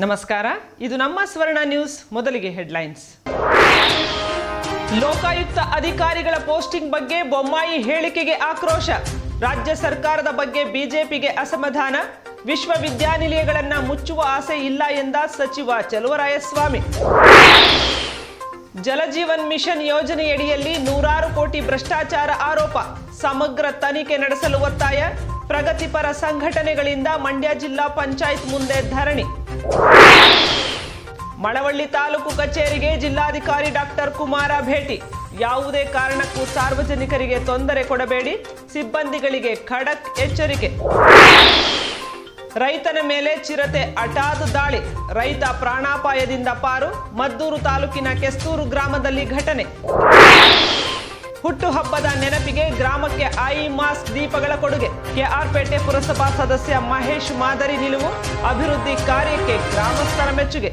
ನಮಸ್ಕಾರ. ಇದು ನಮ್ಮ ಸ್ವರ್ಣ ನ್ಯೂಸ್, ಮೊದಲಿಗೆ ಹೆಡ್ಲೈನ್ಸ್. ಲೋಕಾಯುಕ್ತ ಅಧಿಕಾರಿಗಳ ಪೋಸ್ಟಿಂಗ್ ಬಗ್ಗೆ ಬೊಮ್ಮಾಯಿ ಹೇಳಿಕೆಗೆ ಆಕ್ರೋಶ. ರಾಜ್ಯ ಸರ್ಕಾರದ ಬಗ್ಗೆ ಬಿಜೆಪಿಗೆ ಅಸಮಾಧಾನ. ವಿಶ್ವವಿದ್ಯಾನಿಲಯಗಳನ್ನ ಮುಚ್ಚುವ ಆಸೆ ಇಲ್ಲ ಎಂದ ಸಚಿವ ಚಲುವರಾಯಸ್ವಾಮಿ. ಜಲಜೀವನ್ ಮಿಷನ್ ಯೋಜನೆಯಡಿಯಲ್ಲಿ ನೂರಾರು ಕೋಟಿ ಭ್ರಷ್ಟಾಚಾರ ಆರೋಪ. ಸಮಗ್ರ ತನಿಖೆ ನಡೆಸಲು ಒತ್ತಾಯ. ಪ್ರಗತಿಪರ ಸಂಘಟನೆಗಳಿಂದ ಮಂಡ್ಯ ಜಿಲ್ಲಾ ಪಂಚಾಯತ್ ಮುಂದೆ ಧರಣಿ. ಮಳವಳ್ಳಿ ತಾಲೂಕು ಕಚೇರಿಗೆ ಜಿಲ್ಲಾಧಿಕಾರಿ ಡಾಕ್ಟರ್ ಕುಮಾರ ಭೇಟಿ. ಯಾವುದೇ ಕಾರಣಕ್ಕೂ ಸಾರ್ವಜನಿಕರಿಗೆ ತೊಂದರೆ ಕೊಡಬೇಡಿ, ಸಿಬ್ಬಂದಿಗಳಿಗೆ ಖಡಕ್ ಎಚ್ಚರಿಕೆ. ರೈತನ ಮೇಲೆ ಚಿರತೆ ಹಠಾತ್ ದಾಳಿ, ರೈತ ಪ್ರಾಣಾಪಾಯದಿಂದ ಪಾರು, ಮದ್ದೂರು ತಾಲೂಕಿನ ಕೆಸ್ತೂರು ಗ್ರಾಮದಲ್ಲಿ ಘಟನೆ. ಹುಟ್ಟುಹಬ್ಬದ ನೆನಪಿಗೆ ಗ್ರಾಮಕ್ಕೆ ಐ ಮಾಸ್ಕ್ ದೀಪಗಳ ಕೊಡುಗೆ. ಕೆಆರ್ಪೇಟೆ ಪುರಸಭಾ ಸದಸ್ಯ ಮಹೇಶ್ ಮಾದರಿ ನಿಲುವು, ಅಭಿವೃದ್ಧಿ ಕಾರ್ಯಕ್ಕೆ ಗ್ರಾಮಸ್ಥರ ಮೆಚ್ಚುಗೆ.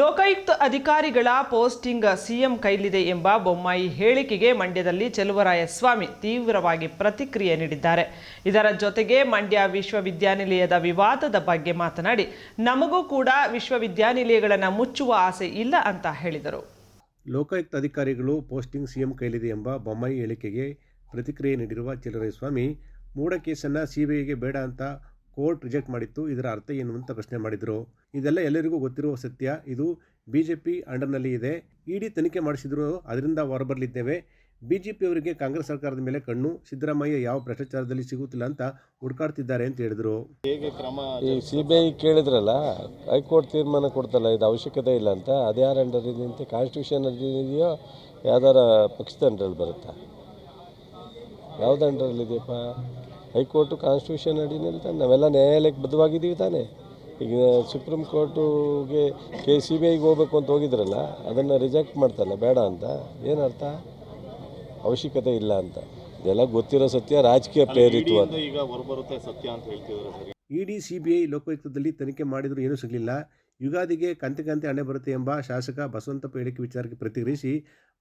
ಲೋಕಾಯುಕ್ತ ಅಧಿಕಾರಿಗಳ ಪೋಸ್ಟಿಂಗ್ ಸಿಎಂ ಕೈಲಿದೆ ಎಂಬ ಬೊಮ್ಮಾಯಿ ಹೇಳಿಕೆಗೆ ಮಂಡ್ಯದಲ್ಲಿ ಚೆಲುವರಾಯಸ್ವಾಮಿ ತೀವ್ರವಾಗಿ ಪ್ರತಿಕ್ರಿಯೆ ನೀಡಿದ್ದಾರೆ. ಇದರ ಜೊತೆಗೆ ಮಂಡ್ಯ ವಿಶ್ವವಿದ್ಯಾನಿಲಯದ ವಿವಾದದ ಬಗ್ಗೆ ಮಾತನಾಡಿ, ನಮಗೂ ಕೂಡ ವಿಶ್ವವಿದ್ಯಾನಿಲಯಗಳನ್ನು ಮುಚ್ಚುವ ಆಸೆ ಇಲ್ಲ ಅಂತ ಹೇಳಿದರು. ಲೋಕಾಯುಕ್ತ ಅಧಿಕಾರಿಗಳು ಪೋಸ್ಟಿಂಗ್ ಸಿಎಂ ಕೈಲಿದೆ ಎಂಬ ಬೊಮ್ಮಾಯಿ ಹೇಳಿಕೆಗೆ ಪ್ರತಿಕ್ರಿಯೆ ನೀಡಿರುವ ಸ್ವಾಮಿ ಮೂಡ ಕೇಸನ್ನು ಸಿಬಿಐಗೆ ಬೇಡ ಅಂತ ಕೋರ್ಟ್ ರಿಜೆಕ್ಟ್ ಮಾಡಿತ್ತು, ಇದರ ಅರ್ಥ ಏನು ಅಂತ ಪ್ರಶ್ನೆ ಮಾಡಿದರು. ಇದೆಲ್ಲ ಎಲ್ಲರಿಗೂ ಗೊತ್ತಿರುವ ಸತ್ಯ. ಇದು ಬಿ ಜೆ ಪಿ ಅಂಡರ್ನಲ್ಲಿ ಇದೆ. ಇಡಿ ತನಿಖೆ ಮಾಡಿಸಿದ್ರು, ಅದರಿಂದ ಹೊರಬರಲಿದ್ದೇವೆ. ಬಿ ಜೆ ಪಿಯವರಿಗೆ ಕಾಂಗ್ರೆಸ್ ಸರ್ಕಾರದ ಮೇಲೆ ಕಣ್ಣು ಸಿದ್ದರಾಮಯ್ಯ ಯಾವ ಭ್ರಷ್ಟಾಚಾರದಲ್ಲಿ ಸಿಗುತ್ತಿಲ್ಲ ಅಂತ ಹುಡುಕಾಡ್ತಿದ್ದಾರೆ ಅಂತ ಹೇಳಿದರು. ಈ ಸಿ ಬಿ ಐ ಕೇಳಿದ್ರಲ್ಲ ಹೈಕೋರ್ಟ್ ತೀರ್ಮಾನ ಕೊಡ್ತಲ್ಲ ಇದು ಅವಶ್ಯಕತೆ ಇಲ್ಲ ಅಂತ ಅದ್ಯಾರ ಅಂಡರ್ ಇದೆ ಅಂತ ಕಾನ್ಸ್ಟಿಟ್ಯೂಷನ್ ಇದೆಯೋ ಯಾವ್ದಾರ ಪಕ್ಷದ ಅಂಡರಲ್ಲಿ ಬರುತ್ತಾ? ಯಾವ್ದು ಅಂಡರಲ್ಲಿ ಇದೆಯಪ್ಪ? ಹೈಕೋರ್ಟು ಕಾನ್ಸ್ಟಿಟ್ಯೂಷನ್ ಅಡಿನಲ್ಲಿ ತಾನೆ ನಾವೆಲ್ಲ ನ್ಯಾಯಾಲಯಕ್ಕೆ ಬದ್ಧವಾಗಿದ್ದೀವಿ ತಾನೆ. ಈಗ ಸುಪ್ರೀಂ ಕೋರ್ಟುಗೆ ಕೆ ಸಿ ಬಿ ಐಗೆ ಹೋಗ್ಬೇಕು ಅಂತ ಹೋಗಿದ್ರಲ್ಲ ಅದನ್ನು ರಿಜೆಕ್ಟ್ ಮಾಡ್ತಲ್ಲ ಬೇಡ ಅಂತ ಏನರ್ಥ ಅವಶ್ಯಕತೆ ಇಲ್ಲ ಅಂತ. ಇದೆಲ್ಲ ಗೊತ್ತಿರೋ ಸತ್ಯ ರಾಜಕೀಯ ಪ್ರೇರಿತವಾದ ಇಡಿಯಿಂದ ಈಗ ಹೊರಬರುತ್ತೆ ಸತ್ಯ ಅಂತ ಹೇಳ್ತಿದ್ದಾರೆ ಇಡಿ ಸಿಬಿಐ ಲೋಕಾಯುಕ್ತದಲ್ಲಿ ತನಿಖೆ ಮಾಡಿದರೂ ಏನೂ ಸಿಗಲಿಲ್ಲ. ಯುಗಾದಿಗೆ ಕಂತೆ ಕಂತೆ ಹಣೆ ಬರುತ್ತೆ ಎಂಬ ಶಾಸಕ ಬಸವಂತಪ್ಪ ಹೇಳಿಕೆ ವಿಚಾರಕ್ಕೆ ಪ್ರತಿಕ್ರಿಯಿಸಿ,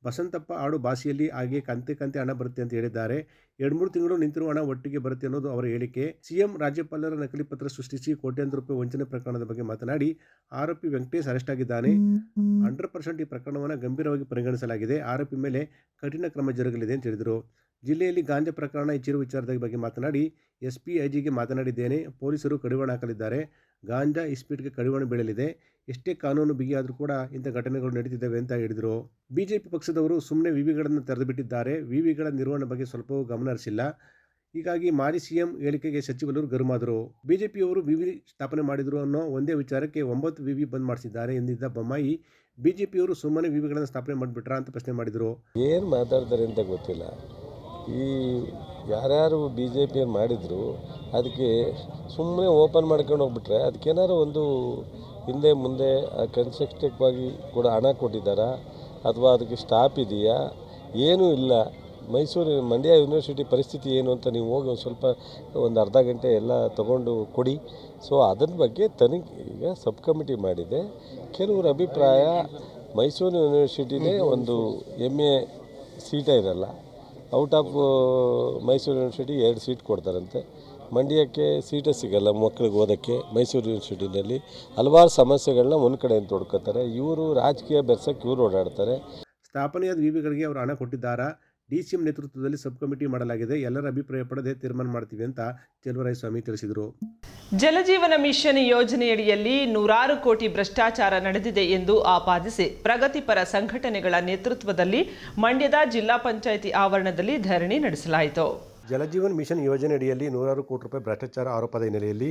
ಬಸಂತಪ್ಪ ಆಡು ಭಾಷೆಯಲ್ಲಿ ಹಾಗೆ ಕಂತೆ ಕಂತೆ ಹಣ ಬರುತ್ತೆ ಅಂತ ಹೇಳಿದ್ದಾರೆ. ಎರಡು ಮೂರು ತಿಂಗಳು ನಿಂತಿರುವ ಹಣ ಒಟ್ಟಿಗೆ ಬರುತ್ತೆ ಅನ್ನೋದು ಅವರ ಹೇಳಿಕೆ. ಸಿಎಂ ರಾಜ್ಯಪಾಲರ ನಕಲಿ ಪತ್ರ ಸೃಷ್ಟಿಸಿ ಕೋಟ್ಯಾಂತರ ರೂಪಾಯಿ ವಂಚನೆ ಪ್ರಕರಣದ ಬಗ್ಗೆ ಮಾತನಾಡಿ, ಆರೋಪಿ ವೆಂಕಟೇಶ್ ಅರೆಸ್ಟ್ ಆಗಿದ್ದಾನೆ. ಹಂಡ್ರೆಡ್ ಪರ್ಸೆಂಟ್ ಈ ಪ್ರಕರಣವನ್ನು ಗಂಭೀರವಾಗಿ ಪರಿಗಣಿಸಲಾಗಿದೆ. ಆರೋಪಿ ಮೇಲೆ ಕಠಿಣ ಕ್ರಮ ಜರುಗಲಿದೆ ಅಂತ ಹೇಳಿದರು. ಜಿಲ್ಲೆಯಲ್ಲಿ ಗಾಂಜಾ ಪ್ರಕರಣ ಹೆಚ್ಚಿರುವ ವಿಚಾರದ ಬಗ್ಗೆ ಮಾತನಾಡಿ ಎಸ್ ಪಿ ಐಜಿಗೆ ಮಾತನಾಡಿದ್ದೇನೆ. ಪೊಲೀಸರು ಕಡಿವಾಣ ಹಾಕಲಿದ್ದಾರೆ. ಗಾಂಜಾ ಇಸ್ಪೀಟ್ಗೆ ಕಡಿವಾಣ ಬೀಳಲಿದೆ. ಎಷ್ಟೇ ಕಾನೂನು ಬಿಗಿಯಾದರೂ ಕೂಡ ಇಂಥ ಘಟನೆಗಳು ನಡೀತಿದ್ದಾವೆ ಅಂತ ಹೇಳಿದರು. ಬಿಜೆಪಿ ಪಕ್ಷದವರು ಸುಮ್ಮನೆ ವಿವಿಗಳನ್ನು ತೆರೆದುಬಿಟ್ಟಿದ್ದಾರೆ. ವಿವಿಗಳ ನಿರ್ವಹಣೆ ಬಗ್ಗೆ ಸ್ವಲ್ಪವೂ ಗಮನ ಹರಿಸಿಲ್ಲ. ಹೀಗಾಗಿ ಮಾಜಿ ಸಿಎಂ ಹೇಳಿಕೆಗೆ ಸಚಿವರು ಗರುಮಾದರು. ಬಿಜೆಪಿಯವರು ವಿವಿ ಸ್ಥಾಪನೆ ಮಾಡಿದರು ಅನ್ನೋ ಒಂದೇ ವಿಚಾರಕ್ಕೆ ಒಂಬತ್ತು ವಿವಿ ಬಂದ್ ಮಾಡಿಸಿದ್ದಾರೆ ಎಂದಿದ್ದ ಬೊಮ್ಮಾಯಿ, ಬಿಜೆಪಿಯವರು ಸುಮ್ಮನೆ ವಿವಿಗಳನ್ನು ಸ್ಥಾಪನೆ ಮಾಡಿಬಿಟ್ರಾ ಅಂತ ಪ್ರಶ್ನೆ ಮಾಡಿದರು. ಏನು ಮಾತಾಡ್ತಾರೆ ಅಂತ ಗೊತ್ತಿಲ್ಲ. ಈ ಯಾರ್ಯಾರು ಬಿ ಜೆ ಪಿ ಮಾಡಿದರು, ಅದಕ್ಕೆ ಸುಮ್ಮನೆ ಓಪನ್ ಮಾಡ್ಕೊಂಡು ಹೋಗ್ಬಿಟ್ರೆ ಅದಕ್ಕೇನಾರು ಒಂದು ಹಿಂದೆ ಮುಂದೆ ಕನ್ಸ್ಟ್ರಕ್ಟಿವಾಗಿ ಕೂಡ ಹಣ ಕೊಟ್ಟಿದ್ದಾರಾ? ಅಥವಾ ಅದಕ್ಕೆ ಸ್ಟಾಪ್ ಇದೆಯಾ? ಏನೂ ಇಲ್ಲ. ಮೈಸೂರು ಮಂಡ್ಯ ಯೂನಿವರ್ಸಿಟಿ ಪರಿಸ್ಥಿತಿ ಏನು ಅಂತ ನೀವು ಹೋಗಿ ಒಂದು ಸ್ವಲ್ಪ, ಒಂದು ಅರ್ಧ ಗಂಟೆ ಎಲ್ಲ ತಗೊಂಡು ಕೊಡಿ. ಸೊ ಅದರ ಬಗ್ಗೆ ತನಿಖೆ ಈಗ ಸಬ್ ಕಮಿಟಿ ಮಾಡಿದೆ. ಕೆಲವ್ರ ಅಭಿಪ್ರಾಯ ಮೈಸೂರು ಯೂನಿವರ್ಸಿಟಿನೇ ಒಂದು ಎಂ ಎ ಸೀಟೇ ಇರಲ್ಲ. ಔಟ್ ಆಫ್ ಮೈಸೂರು ಯೂನಿವರ್ಸಿಟಿ ಎರಡು ಸೀಟ್ ಕೊಡ್ತಾರಂತೆ. ಮಂಡ್ಯಕ್ಕೆ ಸೀಟೇ ಸಿಗಲ್ಲ ಮಕ್ಕಳಿಗೆ ಓದೋಕ್ಕೆ ಮೈಸೂರು ಯೂನಿವರ್ಸಿಟಿನಲ್ಲಿ. ಹಲವಾರು ಸಮಸ್ಯೆಗಳನ್ನ ಒಂದು ಕಡೆಯಿಂದ ತೊಡ್ಕೋತಾರೆ. ಇವರು ರಾಜಕೀಯ ಬೆರ್ಸಕ್ಕೆ ಇವರು ಓಡಾಡ್ತಾರೆ. ಸ್ಥಾಪನೆಯಾದ ವಿವಿಗಳಿಗೆ ಅವರು ಹಣ ಕೊಟ್ಟಿದ್ದಾರಾ? ಡಿ ಸಿ ಎಂ ನೇತೃತ್ವದಲ್ಲಿ ಸಬ್ ಕಮಿಟಿ ಮಾಡಲಾಗಿದೆ. ಎಲ್ಲರ ಅಭಿಪ್ರಾಯ ಪಡೆದೇ ತೀರ್ಮಾನ ಮಾಡ್ತೀವಿ ಅಂತ ಸ್ವಾಮಿ ತಿಳಿಸಿದರು. ಜಲಜೀವನ ಮಿಷನ್ ಯೋಜನೆಯಡಿಯಲ್ಲಿ ನೂರಾರು ಕೋಟಿ ಭ್ರಷ್ಟಾಚಾರ ನಡೆದಿದೆ ಎಂದು ಆಪಾದಿಸಿ ಪ್ರಗತಿಪರ ಸಂಘಟನೆಗಳ ನೇತೃತ್ವದಲ್ಲಿ ಮಂಡ್ಯದ ಜಿಲ್ಲಾ ಪಂಚಾಯಿತಿ ಆವರಣದಲ್ಲಿ ಧರಣಿ ನಡೆಸಲಾಯಿತು. ಜಲಜೀವನ್ ಮಿಷನ್ ಯೋಜನೆಯಡಿಯಲ್ಲಿ ನೂರಾರು ಕೋಟಿ ರೂಪಾಯಿ ಭ್ರಷ್ಟಾಚಾರ ಆರೋಪದ ಹಿನ್ನೆಲೆಯಲ್ಲಿ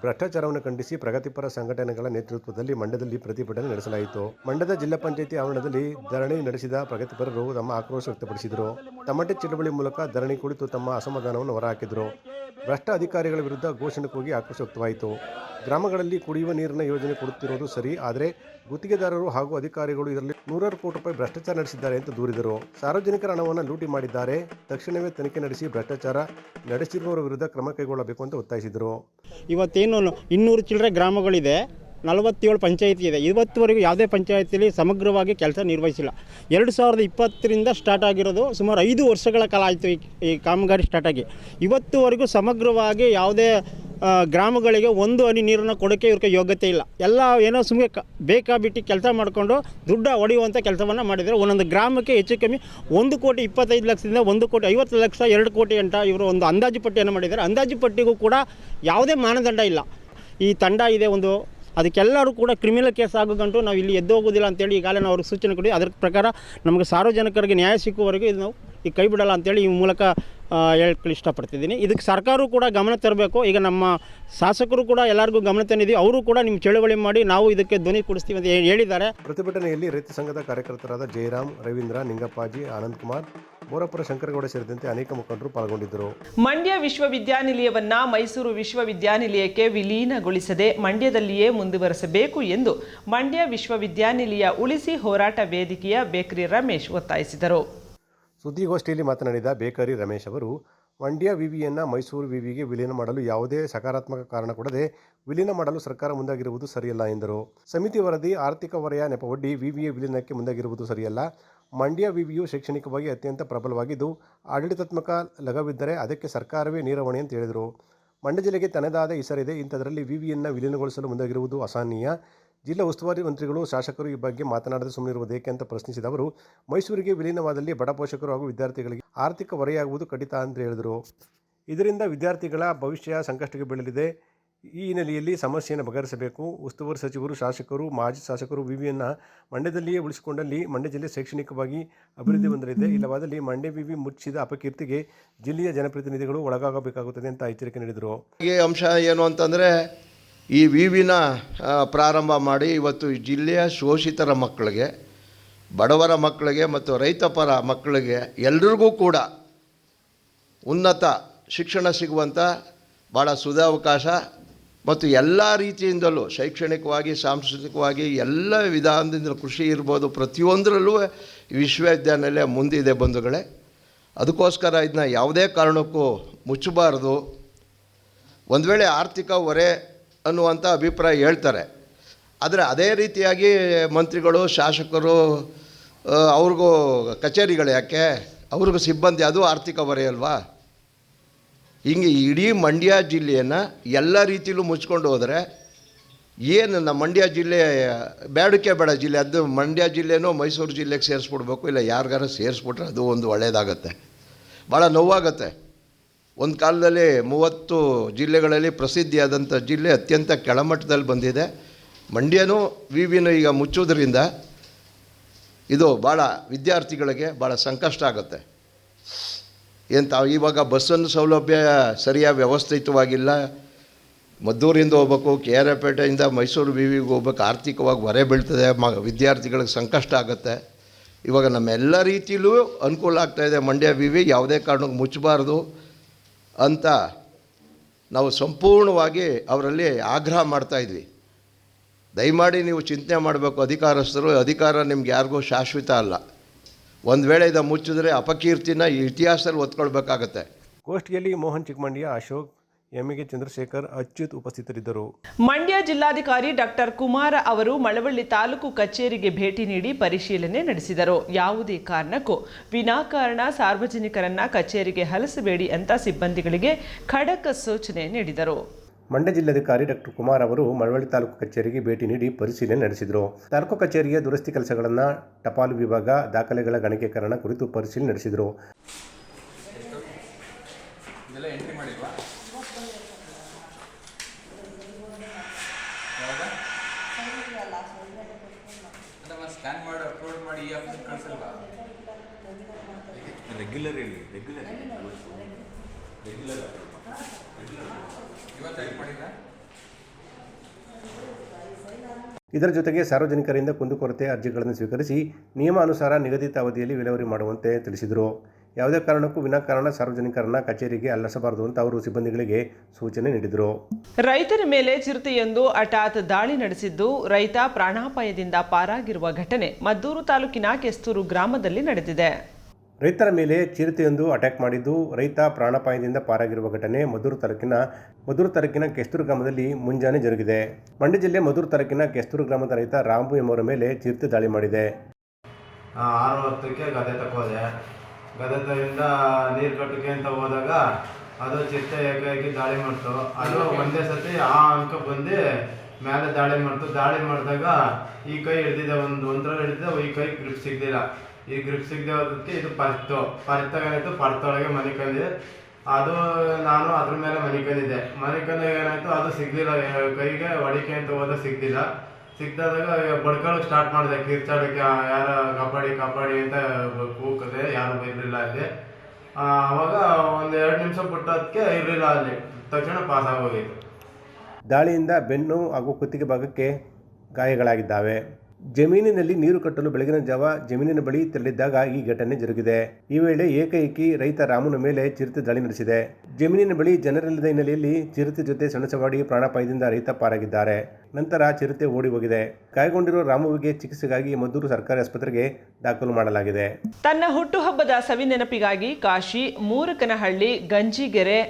ಭ್ರಷ್ಟಾಚಾರವನ್ನು ಖಂಡಿಸಿ ಪ್ರಗತಿಪರ ಸಂಘಟನೆಗಳ ನೇತೃತ್ವದಲ್ಲಿ ಮಂಡ್ಯದಲ್ಲಿ ಪ್ರತಿಭಟನೆ ನಡೆಸಲಾಯಿತು. ಮಂಡ್ಯದ ಜಿಲ್ಲಾ ಪಂಚಾಯಿತಿ ಆವರಣದಲ್ಲಿ ಧರಣಿ ನಡೆಸಿದ ಪ್ರಗತಿಪರರು ತಮ್ಮ ಆಕ್ರೋಶ ವ್ಯಕ್ತಪಡಿಸಿದರು. ತಮಟೆ ಚಳವಳಿ ಮೂಲಕ ಧರಣಿ ಕುಳಿತು ತಮ್ಮ ಅಸಮಾಧಾನವನ್ನು ಹೊರಹಾಕಿದರು. ಭ್ರಷ್ಟ ಅಧಿಕಾರಿಗಳ ವಿರುದ್ಧ ಘೋಷಣೆ ಕೂಗಿ ಆಕ್ರೋಶ ವ್ಯಕ್ತವಾಯಿತು. ಗ್ರಾಮಗಳಲ್ಲಿ ಕುಡಿಯುವ ನೀರಿನ ಯೋಜನೆ ಕೊಡುತ್ತಿರುವುದು ಸರಿ, ಆದರೆ ಗುತ್ತಿಗೆದಾರರು ಹಾಗೂ ಅಧಿಕಾರಿಗಳು ಇದರಲ್ಲಿ ನೂರಾರು ಕೋಟಿ ರೂಪಾಯಿ ಭ್ರಷ್ಟಾಚಾರ ನಡೆಸಿದ್ದಾರೆ ಎಂದು ದೂರಿದರು. ಸಾರ್ವಜನಿಕರ ಹಣವನ್ನು ಲೂಟಿ ಮಾಡಿದ್ದಾರೆ. ತಕ್ಷಣವೇ ತನಿಖೆ ನಡೆಸಿ ಭ್ರಷ್ಟಾಚಾರ ನಡೆಸಿರುವವರ ವಿರುದ್ಧ ಕ್ರಮ ಕೈಗೊಳ್ಳಬೇಕು ಅಂತ ಒತ್ತಾಯಿಸಿದರು. ಇವತ್ತೇನು ಇನ್ನೂರು ಚಿಲ್ಲರೆ ಗ್ರಾಮಗಳಿದೆ. ನಲವತ್ತೇಳು ಪಂಚಾಯಿತಿ ಇದೆ. ಇವತ್ತುವರೆಗೂ ಯಾವುದೇ ಪಂಚಾಯತಿಯಲ್ಲಿ ಸಮಗ್ರವಾಗಿ ಕೆಲಸ ನಿರ್ವಹಿಸಿಲ್ಲ. ಎರಡು ಸಾವಿರದ ಇಪ್ಪತ್ತರಿಂದ ಸ್ಟಾರ್ಟ್ ಆಗಿರೋದು ಸುಮಾರು ಐದು ವರ್ಷಗಳ ಕಾಲ ಆಯಿತು ಈ ಈ ಕಾಮಗಾರಿ ಸ್ಟಾರ್ಟ್ ಆಗಿ. ಇವತ್ತುವರೆಗೂ ಸಮಗ್ರವಾಗಿ ಯಾವುದೇ ಗ್ರಾಮಗಳಿಗೆ ಒಂದು ಹನಿ ನೀರನ್ನು ಕೊಡೋಕ್ಕೆ ಇವ್ರಿಗೆ ಯೋಗ್ಯತೆ ಇಲ್ಲ. ಎಲ್ಲ ಏನೋ ಸುಮ್ಮನೆ ಕ, ಬೇಕಾಬಿಟ್ಟು ಕೆಲಸ ಮಾಡಿಕೊಂಡು ದುಡ್ಡು ಹೊಡೆಯುವಂಥ ಕೆಲಸವನ್ನು ಮಾಡಿದರೆ ಒಂದೊಂದು ಗ್ರಾಮಕ್ಕೆ ಹೆಚ್ಚು ಕಮ್ಮಿ ಒಂದು ಕೋಟಿ ಇಪ್ಪತ್ತೈದು ಲಕ್ಷದಿಂದ ಒಂದು ಕೋಟಿ, ಐವತ್ತು ಲಕ್ಷ ಎರಡು ಕೋಟಿ ಅಂತ ಇವರು ಒಂದು ಅಂದಾಜು ಪಟ್ಟಿಯನ್ನು ಮಾಡಿದ್ದಾರೆ. ಅಂದಾಜು ಪಟ್ಟಿಗೂ ಕೂಡ ಯಾವುದೇ ಮಾನದಂಡ ಇಲ್ಲ. ಈ ತಂಡ ಇದೆ ಒಂದು ಅದಕ್ಕೆಲ್ಲರೂ ಕೂಡ ಕ್ರಿಮಿನಲ್ ಕೇಸ್ ಆಗೋಗಂಟು ನಾವು ಇಲ್ಲಿ ಎದ್ದು ಹೋಗೋದಿಲ್ಲ ಅಂತೇಳಿ ಈಗಾಗಲೇ ನಾವು ಅವ್ರಿಗೆ ಸೂಚನೆ ಕೊಡಿ. ಅದರ ಪ್ರಕಾರ ನಮಗೆ ಸಾರ್ವಜನಿಕರಿಗೆ ನ್ಯಾಯ ಸಿಕ್ಕುವವರೆಗೂ ಇದು ನಾವು ಈ ಕೈ ಬಿಡಲ್ಲ ಅಂತೇಳಿ ಈ ಮೂಲಕ ಹೇಳಕ್ಕೆ ಇಷ್ಟಪಡ್ತಿದ್ದೀನಿ. ಇದಕ್ಕೆ ಸರ್ಕಾರವು ಕೂಡ ಗಮನ ತರಬೇಕು. ಈಗ ನಮ್ಮ ಶಾಸಕರು ಕೂಡ ಎಲ್ಲರಿಗೂ ಗಮನ ತಂದಿದ್ದೀವಿ. ಅವರು ಕೂಡ ನಿಮ್ಮ ಚಳುವಳಿ ಮಾಡಿ ನಾವು ಇದಕ್ಕೆ ಧ್ವನಿ ಕೊಡಿಸ್ತೀವಿ ಅಂತ ಹೇಳಿದ್ದಾರೆ. ಪ್ರತಿಭಟನೆಯಲ್ಲಿ ರೈತ ಸಂಘದ ಕಾರ್ಯಕರ್ತರಾದ ಜಯರಾಮ್, ರವೀಂದ್ರ, ನಿಂಗಪ್ಪಾಜಿ, ಆನಂದ್ ಕುಮಾರ್ ಬೋರಪುರ ಶಂಕರಗೌಡ ಸೇರಿದಂತೆ ಅನೇಕ ಮುಖಂಡರು ಪಾಲ್ಗೊಂಡಿದ್ದರು. ಮಂಡ್ಯ ವಿಶ್ವವಿದ್ಯಾನಿಲಯವನ್ನ ಮೈಸೂರು ವಿಶ್ವವಿದ್ಯಾನಿಲಯಕ್ಕೆ ವಿಲೀನಗೊಳಿಸದೆ ಮಂಡ್ಯದಲ್ಲಿಯೇ ಮುಂದುವರೆಸಬೇಕು ಎಂದು ಮಂಡ್ಯ ವಿಶ್ವವಿದ್ಯಾನಿಲಯ ಉಳಿಸಿ ಹೋರಾಟ ವೇದಿಕೆಯ ಬೇಕರಿ ರಮೇಶ್ ಒತ್ತಾಯಿಸಿದರು. ಸುದ್ದಿಗೋಷ್ಠಿಯಲ್ಲಿ ಮಾತನಾಡಿದ ಬೇಕರಿ ರಮೇಶ್ ಅವರು ಮಂಡ್ಯ ವಿವಿಯನ್ನು ಮೈಸೂರು ವಿವಿಗೆ ವಿಲೀನ ಮಾಡಲು ಯಾವುದೇ ಸಕಾರಾತ್ಮಕ ಕಾರಣ ಕೊಡದೆ ವಿಲೀನ ಮಾಡಲು ಸರ್ಕಾರ ಮುಂದಾಗಿರುವುದು ಸರಿಯಲ್ಲ ಎಂದರು. ಸಮಿತಿ ವರದಿ ಆರ್ಥಿಕ ವಲಯ ನೆಪವೊಡ್ಡಿ ವಿವಿಯ ವಿಲೀನಕ್ಕೆ ಮುಂದಾಗಿರುವುದು ಸರಿಯಲ್ಲ. ಮಂಡ್ಯ ವಿವಿಯು ಶೈಕ್ಷಣಿಕವಾಗಿ ಅತ್ಯಂತ ಪ್ರಬಲವಾಗಿದ್ದು, ಆಡಳಿತಾತ್ಮಕ ಲಗವಿದ್ದರೆ ಅದಕ್ಕೆ ಸರ್ಕಾರವೇ ನೀರವಣೆ ಅಂತ ಹೇಳಿದರು. ಮಂಡ್ಯ ಜಿಲ್ಲೆಗೆ ತನ್ನದಾದ ಹೆಸರಿದೆ. ಇಂಥದರಲ್ಲಿ ವಿವಿಯನ್ನು ವಿಲೀನಗೊಳಿಸಲು ಮುಂದಾಗಿರುವುದು ಅಸಹನೀಯ. ಜಿಲ್ಲಾ ಉಸ್ತುವಾರಿ ಮಂತ್ರಿಗಳು, ಶಾಸಕರು ಈ ಬಗ್ಗೆ ಮಾತನಾಡದೆ ಸುಮ್ಮನಿರುವುದೇಕೆ ಅಂತ ಪ್ರಶ್ನಿಸಿದ ಅವರು, ಮೈಸೂರಿಗೆ ವಿಲೀನವಾದಲ್ಲಿ ಬಡ ಪೋಷಕರು ಹಾಗೂ ವಿದ್ಯಾರ್ಥಿಗಳಿಗೆ ಆರ್ಥಿಕ ಹೊರೆಯಾಗುವುದು ಖಂಡಿತ ಅಂತ ಹೇಳಿದರು. ಇದರಿಂದ ವಿದ್ಯಾರ್ಥಿಗಳ ಭವಿಷ್ಯ ಸಂಕಷ್ಟಕ್ಕೆ ಬೀಳಲಿದೆ. ಈ ಹಿನ್ನೆಲೆಯಲ್ಲಿ ಸಮಸ್ಯೆಯನ್ನು ಬಗೆಹರಿಸಬೇಕು. ಉಸ್ತುವಾರಿ ಸಚಿವರು ಶಾಸಕರು ಮಾಜಿ ಶಾಸಕರು ವಿವಿಯನ್ನು ಮಂಡ್ಯದಲ್ಲಿಯೇ ಉಳಿಸಿಕೊಂಡಲ್ಲಿ ಮಂಡ್ಯ ಜಿಲ್ಲೆ ಶೈಕ್ಷಣಿಕವಾಗಿ ಅಭಿವೃದ್ಧಿ ಹೊಂದಲಿದೆ. ಇಲ್ಲವಾದಲ್ಲಿ ಮಂಡ್ಯ ವಿವಿ ಮುಚ್ಚಿದ ಅಪಕೀರ್ತಿಗೆ ಜಿಲ್ಲೆಯ ಜನಪ್ರತಿನಿಧಿಗಳು ಒಳಗಾಗಬೇಕಾಗುತ್ತದೆ ಅಂತ ಎಚ್ಚರಿಕೆ ನೀಡಿದರು. ಈ ಅಂಶ ಏನು ಅಂತಂದರೆ ಈ ವಿವಿನ ಪ್ರಾರಂಭ ಮಾಡಿ ಇವತ್ತು ಜಿಲ್ಲೆಯ ಶೋಷಿತರ ಮಕ್ಕಳಿಗೆ ಬಡವರ ಮಕ್ಕಳಿಗೆ ಮತ್ತು ರೈತಪರ ಮಕ್ಕಳಿಗೆ ಎಲ್ರಿಗೂ ಕೂಡ ಉನ್ನತ ಶಿಕ್ಷಣ ಸಿಗುವಂಥ ಭಾಳ ಸುಧಾವಕಾಶ ಮತ್ತು ಎಲ್ಲ ರೀತಿಯಿಂದಲೂ ಶೈಕ್ಷಣಿಕವಾಗಿ, ಸಾಂಸ್ಕೃತಿಕವಾಗಿ ಎಲ್ಲ ವಿಧಾನದಿಂದ ಕೃಷಿ ಇರ್ಬೋದು, ಪ್ರತಿಯೊಂದರಲ್ಲೂ ವಿಶ್ವವಿದ್ಯಾನಿಲಯ ಮುಂದಿದೆ ಬಂಧುಗಳೇ. ಅದಕ್ಕೋಸ್ಕರ ಇದನ್ನ ಯಾವುದೇ ಕಾರಣಕ್ಕೂ ಮುಚ್ಚಬಾರ್ದು. ಒಂದು ವೇಳೆ ಆರ್ಥಿಕ ಹೊರೆ ಅನ್ನುವಂಥ ಅಭಿಪ್ರಾಯ ಹೇಳ್ತಾರೆ. ಆದರೆ ಅದೇ ರೀತಿಯಾಗಿ ಮಂತ್ರಿಗಳು, ಶಾಸಕರು ಅವ್ರಿಗೂ ಕಚೇರಿಗಳು ಯಾಕೆ? ಅವ್ರಿಗೂ ಸಿಬ್ಬಂದಿ, ಅದು ಆರ್ಥಿಕ ಹೊರೆ ಅಲ್ವಾ? ಹಿಂಗೆ ಇಡೀ ಮಂಡ್ಯ ಜಿಲ್ಲೆಯನ್ನು ಎಲ್ಲ ರೀತಿಯಲ್ಲೂ ಮುಚ್ಕೊಂಡು ಹೋದರೆ ಏನು ನಮ್ಮ ಮಂಡ್ಯ ಜಿಲ್ಲೆ, ಬೇಡಕ್ಕೆ ಬೇಡ ಜಿಲ್ಲೆ, ಅದು ಮಂಡ್ಯ ಜಿಲ್ಲೆನೋ ಮೈಸೂರು ಜಿಲ್ಲೆಗೆ ಸೇರಿಸ್ಬಿಡ್ಬೇಕು, ಇಲ್ಲ ಯಾರಿಗಾರ ಸೇರಿಸ್ಬಿಟ್ರೆ ಅದು ಒಂದು ಒಳ್ಳೆಯದಾಗತ್ತೆ ಭಾಳ ನೋವಾಗತ್ತೆ. ಒಂದು ಕಾಲದಲ್ಲಿ ಮೂವತ್ತು ಜಿಲ್ಲೆಗಳಲ್ಲಿ ಪ್ರಸಿದ್ಧಿಯಾದಂಥ ಜಿಲ್ಲೆ ಅತ್ಯಂತ ಕೆಳಮಟ್ಟದಲ್ಲಿ ಬಂದಿದೆ. ಮಂಡ್ಯನೂ ವಿ ವಿನೂ ಈಗ ಮುಚ್ಚೋದ್ರಿಂದ ಇದು ಭಾಳ ವಿದ್ಯಾರ್ಥಿಗಳಿಗೆ ಭಾಳ ಸಂಕಷ್ಟ ಆಗುತ್ತೆ. ಏನು ತಾವು ಇವಾಗ ಬಸ್ಸನ್ನು ಸೌಲಭ್ಯ ಸರಿಯಾಗಿ ವ್ಯವಸ್ಥಿತವಾಗಿಲ್ಲ. ಮದ್ದೂರಿಂದ ಹೋಗ್ಬೇಕು ಕೆ ಆರ್ ಪೇಟೆಯಿಂದ ಮೈಸೂರು ವಿ ವಿಗೆ ಹೋಗ್ಬೇಕು, ಆರ್ಥಿಕವಾಗಿ ಹೊರೆ ಬೀಳ್ತದೆ, ಮ, ವಿದ್ಯಾರ್ಥಿಗಳಿಗೆ ಸಂಕಷ್ಟ ಆಗುತ್ತೆ. ಇವಾಗ ನಮ್ಮೆಲ್ಲ ರೀತಿಯಲ್ಲೂ ಅನುಕೂಲ ಆಗ್ತಾಯಿದೆ ಮಂಡ್ಯ ವಿ ವಿ ಯಾವುದೇ ಕಾರಣಕ್ಕೆ ಮುಚ್ಚಬಾರ್ದು ಅಂತ ನಾವು ಸಂಪೂರ್ಣವಾಗಿ ಅವರಲ್ಲಿ ಆಗ್ರಹ ಮಾಡ್ತಾಯಿದ್ವಿ ದಯಮಾಡಿ ನೀವು ಚಿಂತನೆ ಮಾಡಬೇಕು, ಅಧಿಕಾರಸ್ಥರು, ಅಧಿಕಾರ ನಿಮ್ಗೆ ಯಾರಿಗೂ ಶಾಶ್ವತ ಅಲ್ಲ. ಒಂದು ವೇಳೆ ಇದು ಮುಚ್ಚಿದ್ರೆ ಅಪಕೀರ್ತಿನ ಈ ಇತಿಹಾಸದಲ್ಲಿ ಒತ್ಕೊಳ್ಬೇಕಾಗತ್ತೆ. ಗೋಷ್ಠಿಯಲ್ಲಿ ಮೋಹನ್ ಚಿಕ್ಕಮಂಡಿಯ ಅಶೋಕ್ ಎಮ್ಮಿಗೆ ಚಂದ್ರಶೇಖರ್ ಅಚ್ಯುತ್ ಉಪಸ್ಥಿತರಿದ್ದರು. ಮಂಡ್ಯ ಜಿಲ್ಲಾಧಿಕಾರಿ ಡಾಕ್ಟರ್ ಕುಮಾರ ಅವರು ಮಳವಳ್ಳಿ ತಾಲೂಕು ಕಚೇರಿಗೆ ಭೇಟಿ ನೀಡಿ ಪರಿಶೀಲನೆ ನಡೆಸಿದರು. ಯಾವುದೇ ಕಾರಣಕ್ಕೂ ವಿನಾಕಾರಣ ಸಾರ್ವಜನಿಕರನ್ನ ಕಚೇರಿಗೆ ಹಲಸಬೇಡಿ ಅಂತ ಸಿಬ್ಬಂದಿಗಳಿಗೆ ಖಡಕ ಸೂಚನೆ ನೀಡಿದರು. ಮಂಡ್ಯ ಜಿಲ್ಲಾಧಿಕಾರಿ ಡಾಕ್ಟರ್ ಕುಮಾರ್ ಅವರು ಮಳವಳ್ಳಿ ತಾಲೂಕು ಕಚೇರಿಗೆ ಭೇಟಿ ನೀಡಿ ಪರಿಶೀಲನೆ ನಡೆಸಿದರು. ತಾಲೂಕು ಕಚೇರಿಯ ದುರಸ್ತಿ ಕೆಲಸಗಳನ್ನು ಟಪಾಲು ವಿಭಾಗ ದಾಖಲೆಗಳ ಗಣಕೀಕರಣ ಕುರಿತು ಪರಿಶೀಲನೆ ನಡೆಸಿದರು. ಸ್ಕ್ಯಾನ್ ಮಾಡಿ ಅಪ್ಲೋಡ್ ಮಾಡಿ ಈ ಆಫೀಸ್ ಕಳಿಸಲ್ವಾ? ರೆಗ್ಯುಲರ್ ಹೇಳಿ ರೆಗ್ಯುಲರ್ ರೆಗ್ಯುಲರ್ ಇದರ ಜೊತೆಗೆ ಸಾರ್ವಜನಿಕರಿಂದ ಕುಂದುಕೊರತೆ ಅರ್ಜಿಗಳನ್ನು ಸ್ವೀಕರಿಸಿ ನಿಯಮಾನುಸಾರ ನಿಗದಿತ ಅವಧಿಯಲ್ಲಿ ವಿಲೇವಾರಿ ಮಾಡುವಂತೆ ತಿಳಿಸಿದರು. ಯಾವುದೇ ಕಾರಣಕ್ಕೂ ವಿನಾಕಾರಣ ಸಾರ್ವಜನಿಕರನ್ನ ಕಚೇರಿಗೆ ಅಲ್ಲಸಬಾರದು ಅಂತ ಅವರು ಸಿಬ್ಬಂದಿಗಳಿಗೆ ಸೂಚನೆ ನೀಡಿದರು. ರೈತರ ಮೇಲೆ ಚಿರತೆಯೊಂದು ಹಠಾತ್ ದಾಳಿ ನಡೆಸಿದ್ದು, ರೈತ ಪ್ರಾಣಾಪಾಯದಿಂದ ಪಾರಾಗಿರುವ ಘಟನೆ ಮದ್ದೂರು ತಾಲೂಕಿನ ಕೆಸ್ತೂರು ಗ್ರಾಮದಲ್ಲಿ ನಡೆದಿದೆ. ರೈತರ ಮೇಲೆ ಚಿರತೆಯೊಂದು ಅಟ್ಯಾಕ್ ಮಾಡಿದ್ದು ರೈತ ಪ್ರಾಣಾಪಾಯದಿಂದ ಪಾರಾಗಿರುವ ಘಟನೆ ಮಧುರು ತಾಲೂಕಿನ ಮಧುರು ತಾಲೂಕಿನ ಕೆಸ್ತೂರು ಗ್ರಾಮದಲ್ಲಿ ಮುಂಜಾನೆ ಜರುಗಿದೆ. ಮಂಡ್ಯ ಜಿಲ್ಲೆ ಮಧುರು ತಾಲೂಕಿನ ಕೆಸ್ತೂರು ಗ್ರಾಮದ ರೈತ ರಾಮು ಎಂಬವರ ಮೇಲೆ ಚಿರತೆ ದಾಳಿ ಮಾಡಿದೆ. ಆ, ಆರು ಹತ್ತಕ್ಕೆ ಗದೆ ತಕ್ಕೋದೆ. ಗದೆ ತಗಿಂದ ನೀರು ಕಟ್ಟಕ್ಕೆ ಅಂತ ಹೋದಾಗ ಅದು ಚಿರತೆ ಏಕಾಏಕಿ ದಾಳಿ ಮಾಡ್ತು. ಅದು ಒಂದೇ ಸತಿ ಆ ಅಂಕ ಬಂದು ಮೇಲೆ ದಾಳಿ ಮಾಡ್ತು. ದಾಳಿ ಮಾಡಿದಾಗ ಈ ಕೈ ಹಿಡ್ದಿದೆ ಒಂದು ಒಂದರಲ್ಲಿ ಹಿಡಿದಿದೆ ಈ ಕೈ ಗ್ರಿಪ್ ಸಿಗ್ಲಿಲ್ಲ ಈ ಗ್ರಿಪ್ ಸಿಗದೆ ಇದು ಪರ್ತು ಪರಿತಾಗ ಏನಾಯ್ತು ಪರ್ತೊಳಗೆ ಮನಿಕೊಂಡಿದೆ ಅದು ನಾನು ಅದ್ರ ಮೇಲೆ ಮನಿಕೊಂಡಿದ್ದೆ ಮನಿಕೊಂಡಾಗ ಏನಾಯಿತು, ಅದು ಸಿಗ್ಲಿಲ್ಲ. ಕೈಗೆ ಹೊಡಿಕೆ ಅಂತ ಹೋದ ಸಿಗ್ಲಿಲ್ಲ ಸಿಗ್ದಾಗ ಬಡ್ಕೊಳ್ಳೋಕೆ ಸ್ಟಾರ್ಟ್ ಮಾಡಿದೆ. ಕಿರ್ಚಾಡಕ್ಕೆ ಯಾರು ಕಬಡ್ಡಿ ಕಬಡ್ಡಿ ಅಂತ ಕೂಕದೆ ಯಾರು ಇರಲಿಲ್ಲ ಅಲ್ಲಿ. ಅವಾಗ ಒಂದು ಎರಡು ನಿಮಿಷ ಬಿಟ್ಟೋದಕ್ಕೆ ಇರಲಿಲ್ಲ ಅಲ್ಲಿ. ತಕ್ಷಣ ಪಾಸ್ ಆಗೋಗಿತ್ತು ದಾಳಿಯಿಂದ ಬೆನ್ನು ಹಾಗೂ ಕುತ್ತಿಗೆ ಭಾಗಕ್ಕೆ ಗಾಯಗಳಾಗಿದ್ದಾವೆ. ಜಮೀನಿನಲ್ಲಿ ನೀರು ಕಟ್ಟಲು ಬೆಳಗಿನ ಜಾವ ಜಮೀನಿನ ಬಳಿ ತೆರಳಿದ್ದಾಗ ಈ ಘಟನೆ ಜರುಗಿದೆ. ಈ ವೇಳೆ ಏಕೈಕಿ ರೈತ ರಾಮನ ಮೇಲೆ ಚಿರತೆ ದಾಳಿ ನಡೆಸಿದೆ. ಜಮೀನಿನ ಬಳಿ ಜನರಿಲ್ಲದ ಹಿನ್ನೆಲೆಯಲ್ಲಿ ಚಿರತೆ ಜೊತೆ ಸೆಣಸವಾಡಿ ಪ್ರಾಣಾಪಾಯದಿಂದ ರೈತ ಪಾರಾಗಿದ್ದಾರೆ. ನಂತರ ಚಿರತೆ ಓಡಿ ಹೋಗಿದೆ ಗಾಯಗೊಂಡಿರುವ ರಾಮುವಿಗೆ ಚಿಕಿತ್ಸೆಗಾಗಿ ಮದ್ದೂರು ಸರ್ಕಾರಿ ಆಸ್ಪತ್ರೆಗೆ ದಾಖಲು ಮಾಡಲಾಗಿದೆ. ತನ್ನ ಹುಟ್ಟುಹಬ್ಬದ ಸವಿನೆನಪಿಗಾಗಿ ಕಾಶಿ, ಮೂರಕನಹಳ್ಳಿ, ಗಂಜಿಗೆರೆ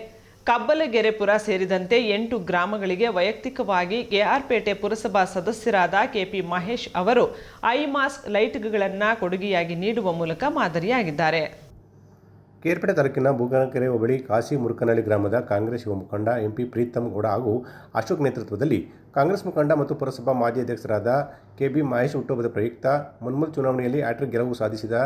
ಕಬ್ಬಲಗೆರೆಪುರ ಸೇರಿದಂತೆ ಎಂಟು ಗ್ರಾಮಗಳಿಗೆ ವೈಯಕ್ತಿಕವಾಗಿ ಕೆಆರ್ಪೇಟೆ ಪುರಸಭಾ ಸದಸ್ಯರಾದ ಕೆಪಿ ಮಹೇಶ್ ಅವರು ಐ ಮಾಸ್ಕ್ ಲೈಟ್ಗಳನ್ನು ಕೊಡುಗೆಯಾಗಿ ನೀಡುವ ಮೂಲಕ ಮಾದರಿಯಾಗಿದ್ದಾರೆ. ಕೇರ್ಪೇಟೆ ತಾಲೂಕಿನ ಬೂಗನಕೆರೆ ಹೋಬಳಿ ಕಾಶಿ ಮುರುಕನಹಳ್ಳಿ ಗ್ರಾಮದ ಕಾಂಗ್ರೆಸ್ ಯುವ ಮುಖಂಡ ಎಂಪಿ ಪ್ರೀತಮ್ ಗೌಡ ಹಾಗೂ ಅಶೋಕ್ ನೇತೃತ್ವದಲ್ಲಿ ಕಾಂಗ್ರೆಸ್ ಮುಖಂಡ ಮತ್ತು ಪುರಸಭಾ ಮಾಜಿ ಅಧ್ಯಕ್ಷರಾದ ಕೆಬಿ ಮಹೇಶ್ ಹುಟ್ಟುಹಬ್ಬದ ಪ್ರಯುಕ್ತ ಮುನ್ಮುಲ್ ಚುನಾವಣೆಯಲ್ಲಿ ಹ್ಯಾಟ್ರಿಕ್ ಗೆಲುವು ಸಾಧಿಸಿದ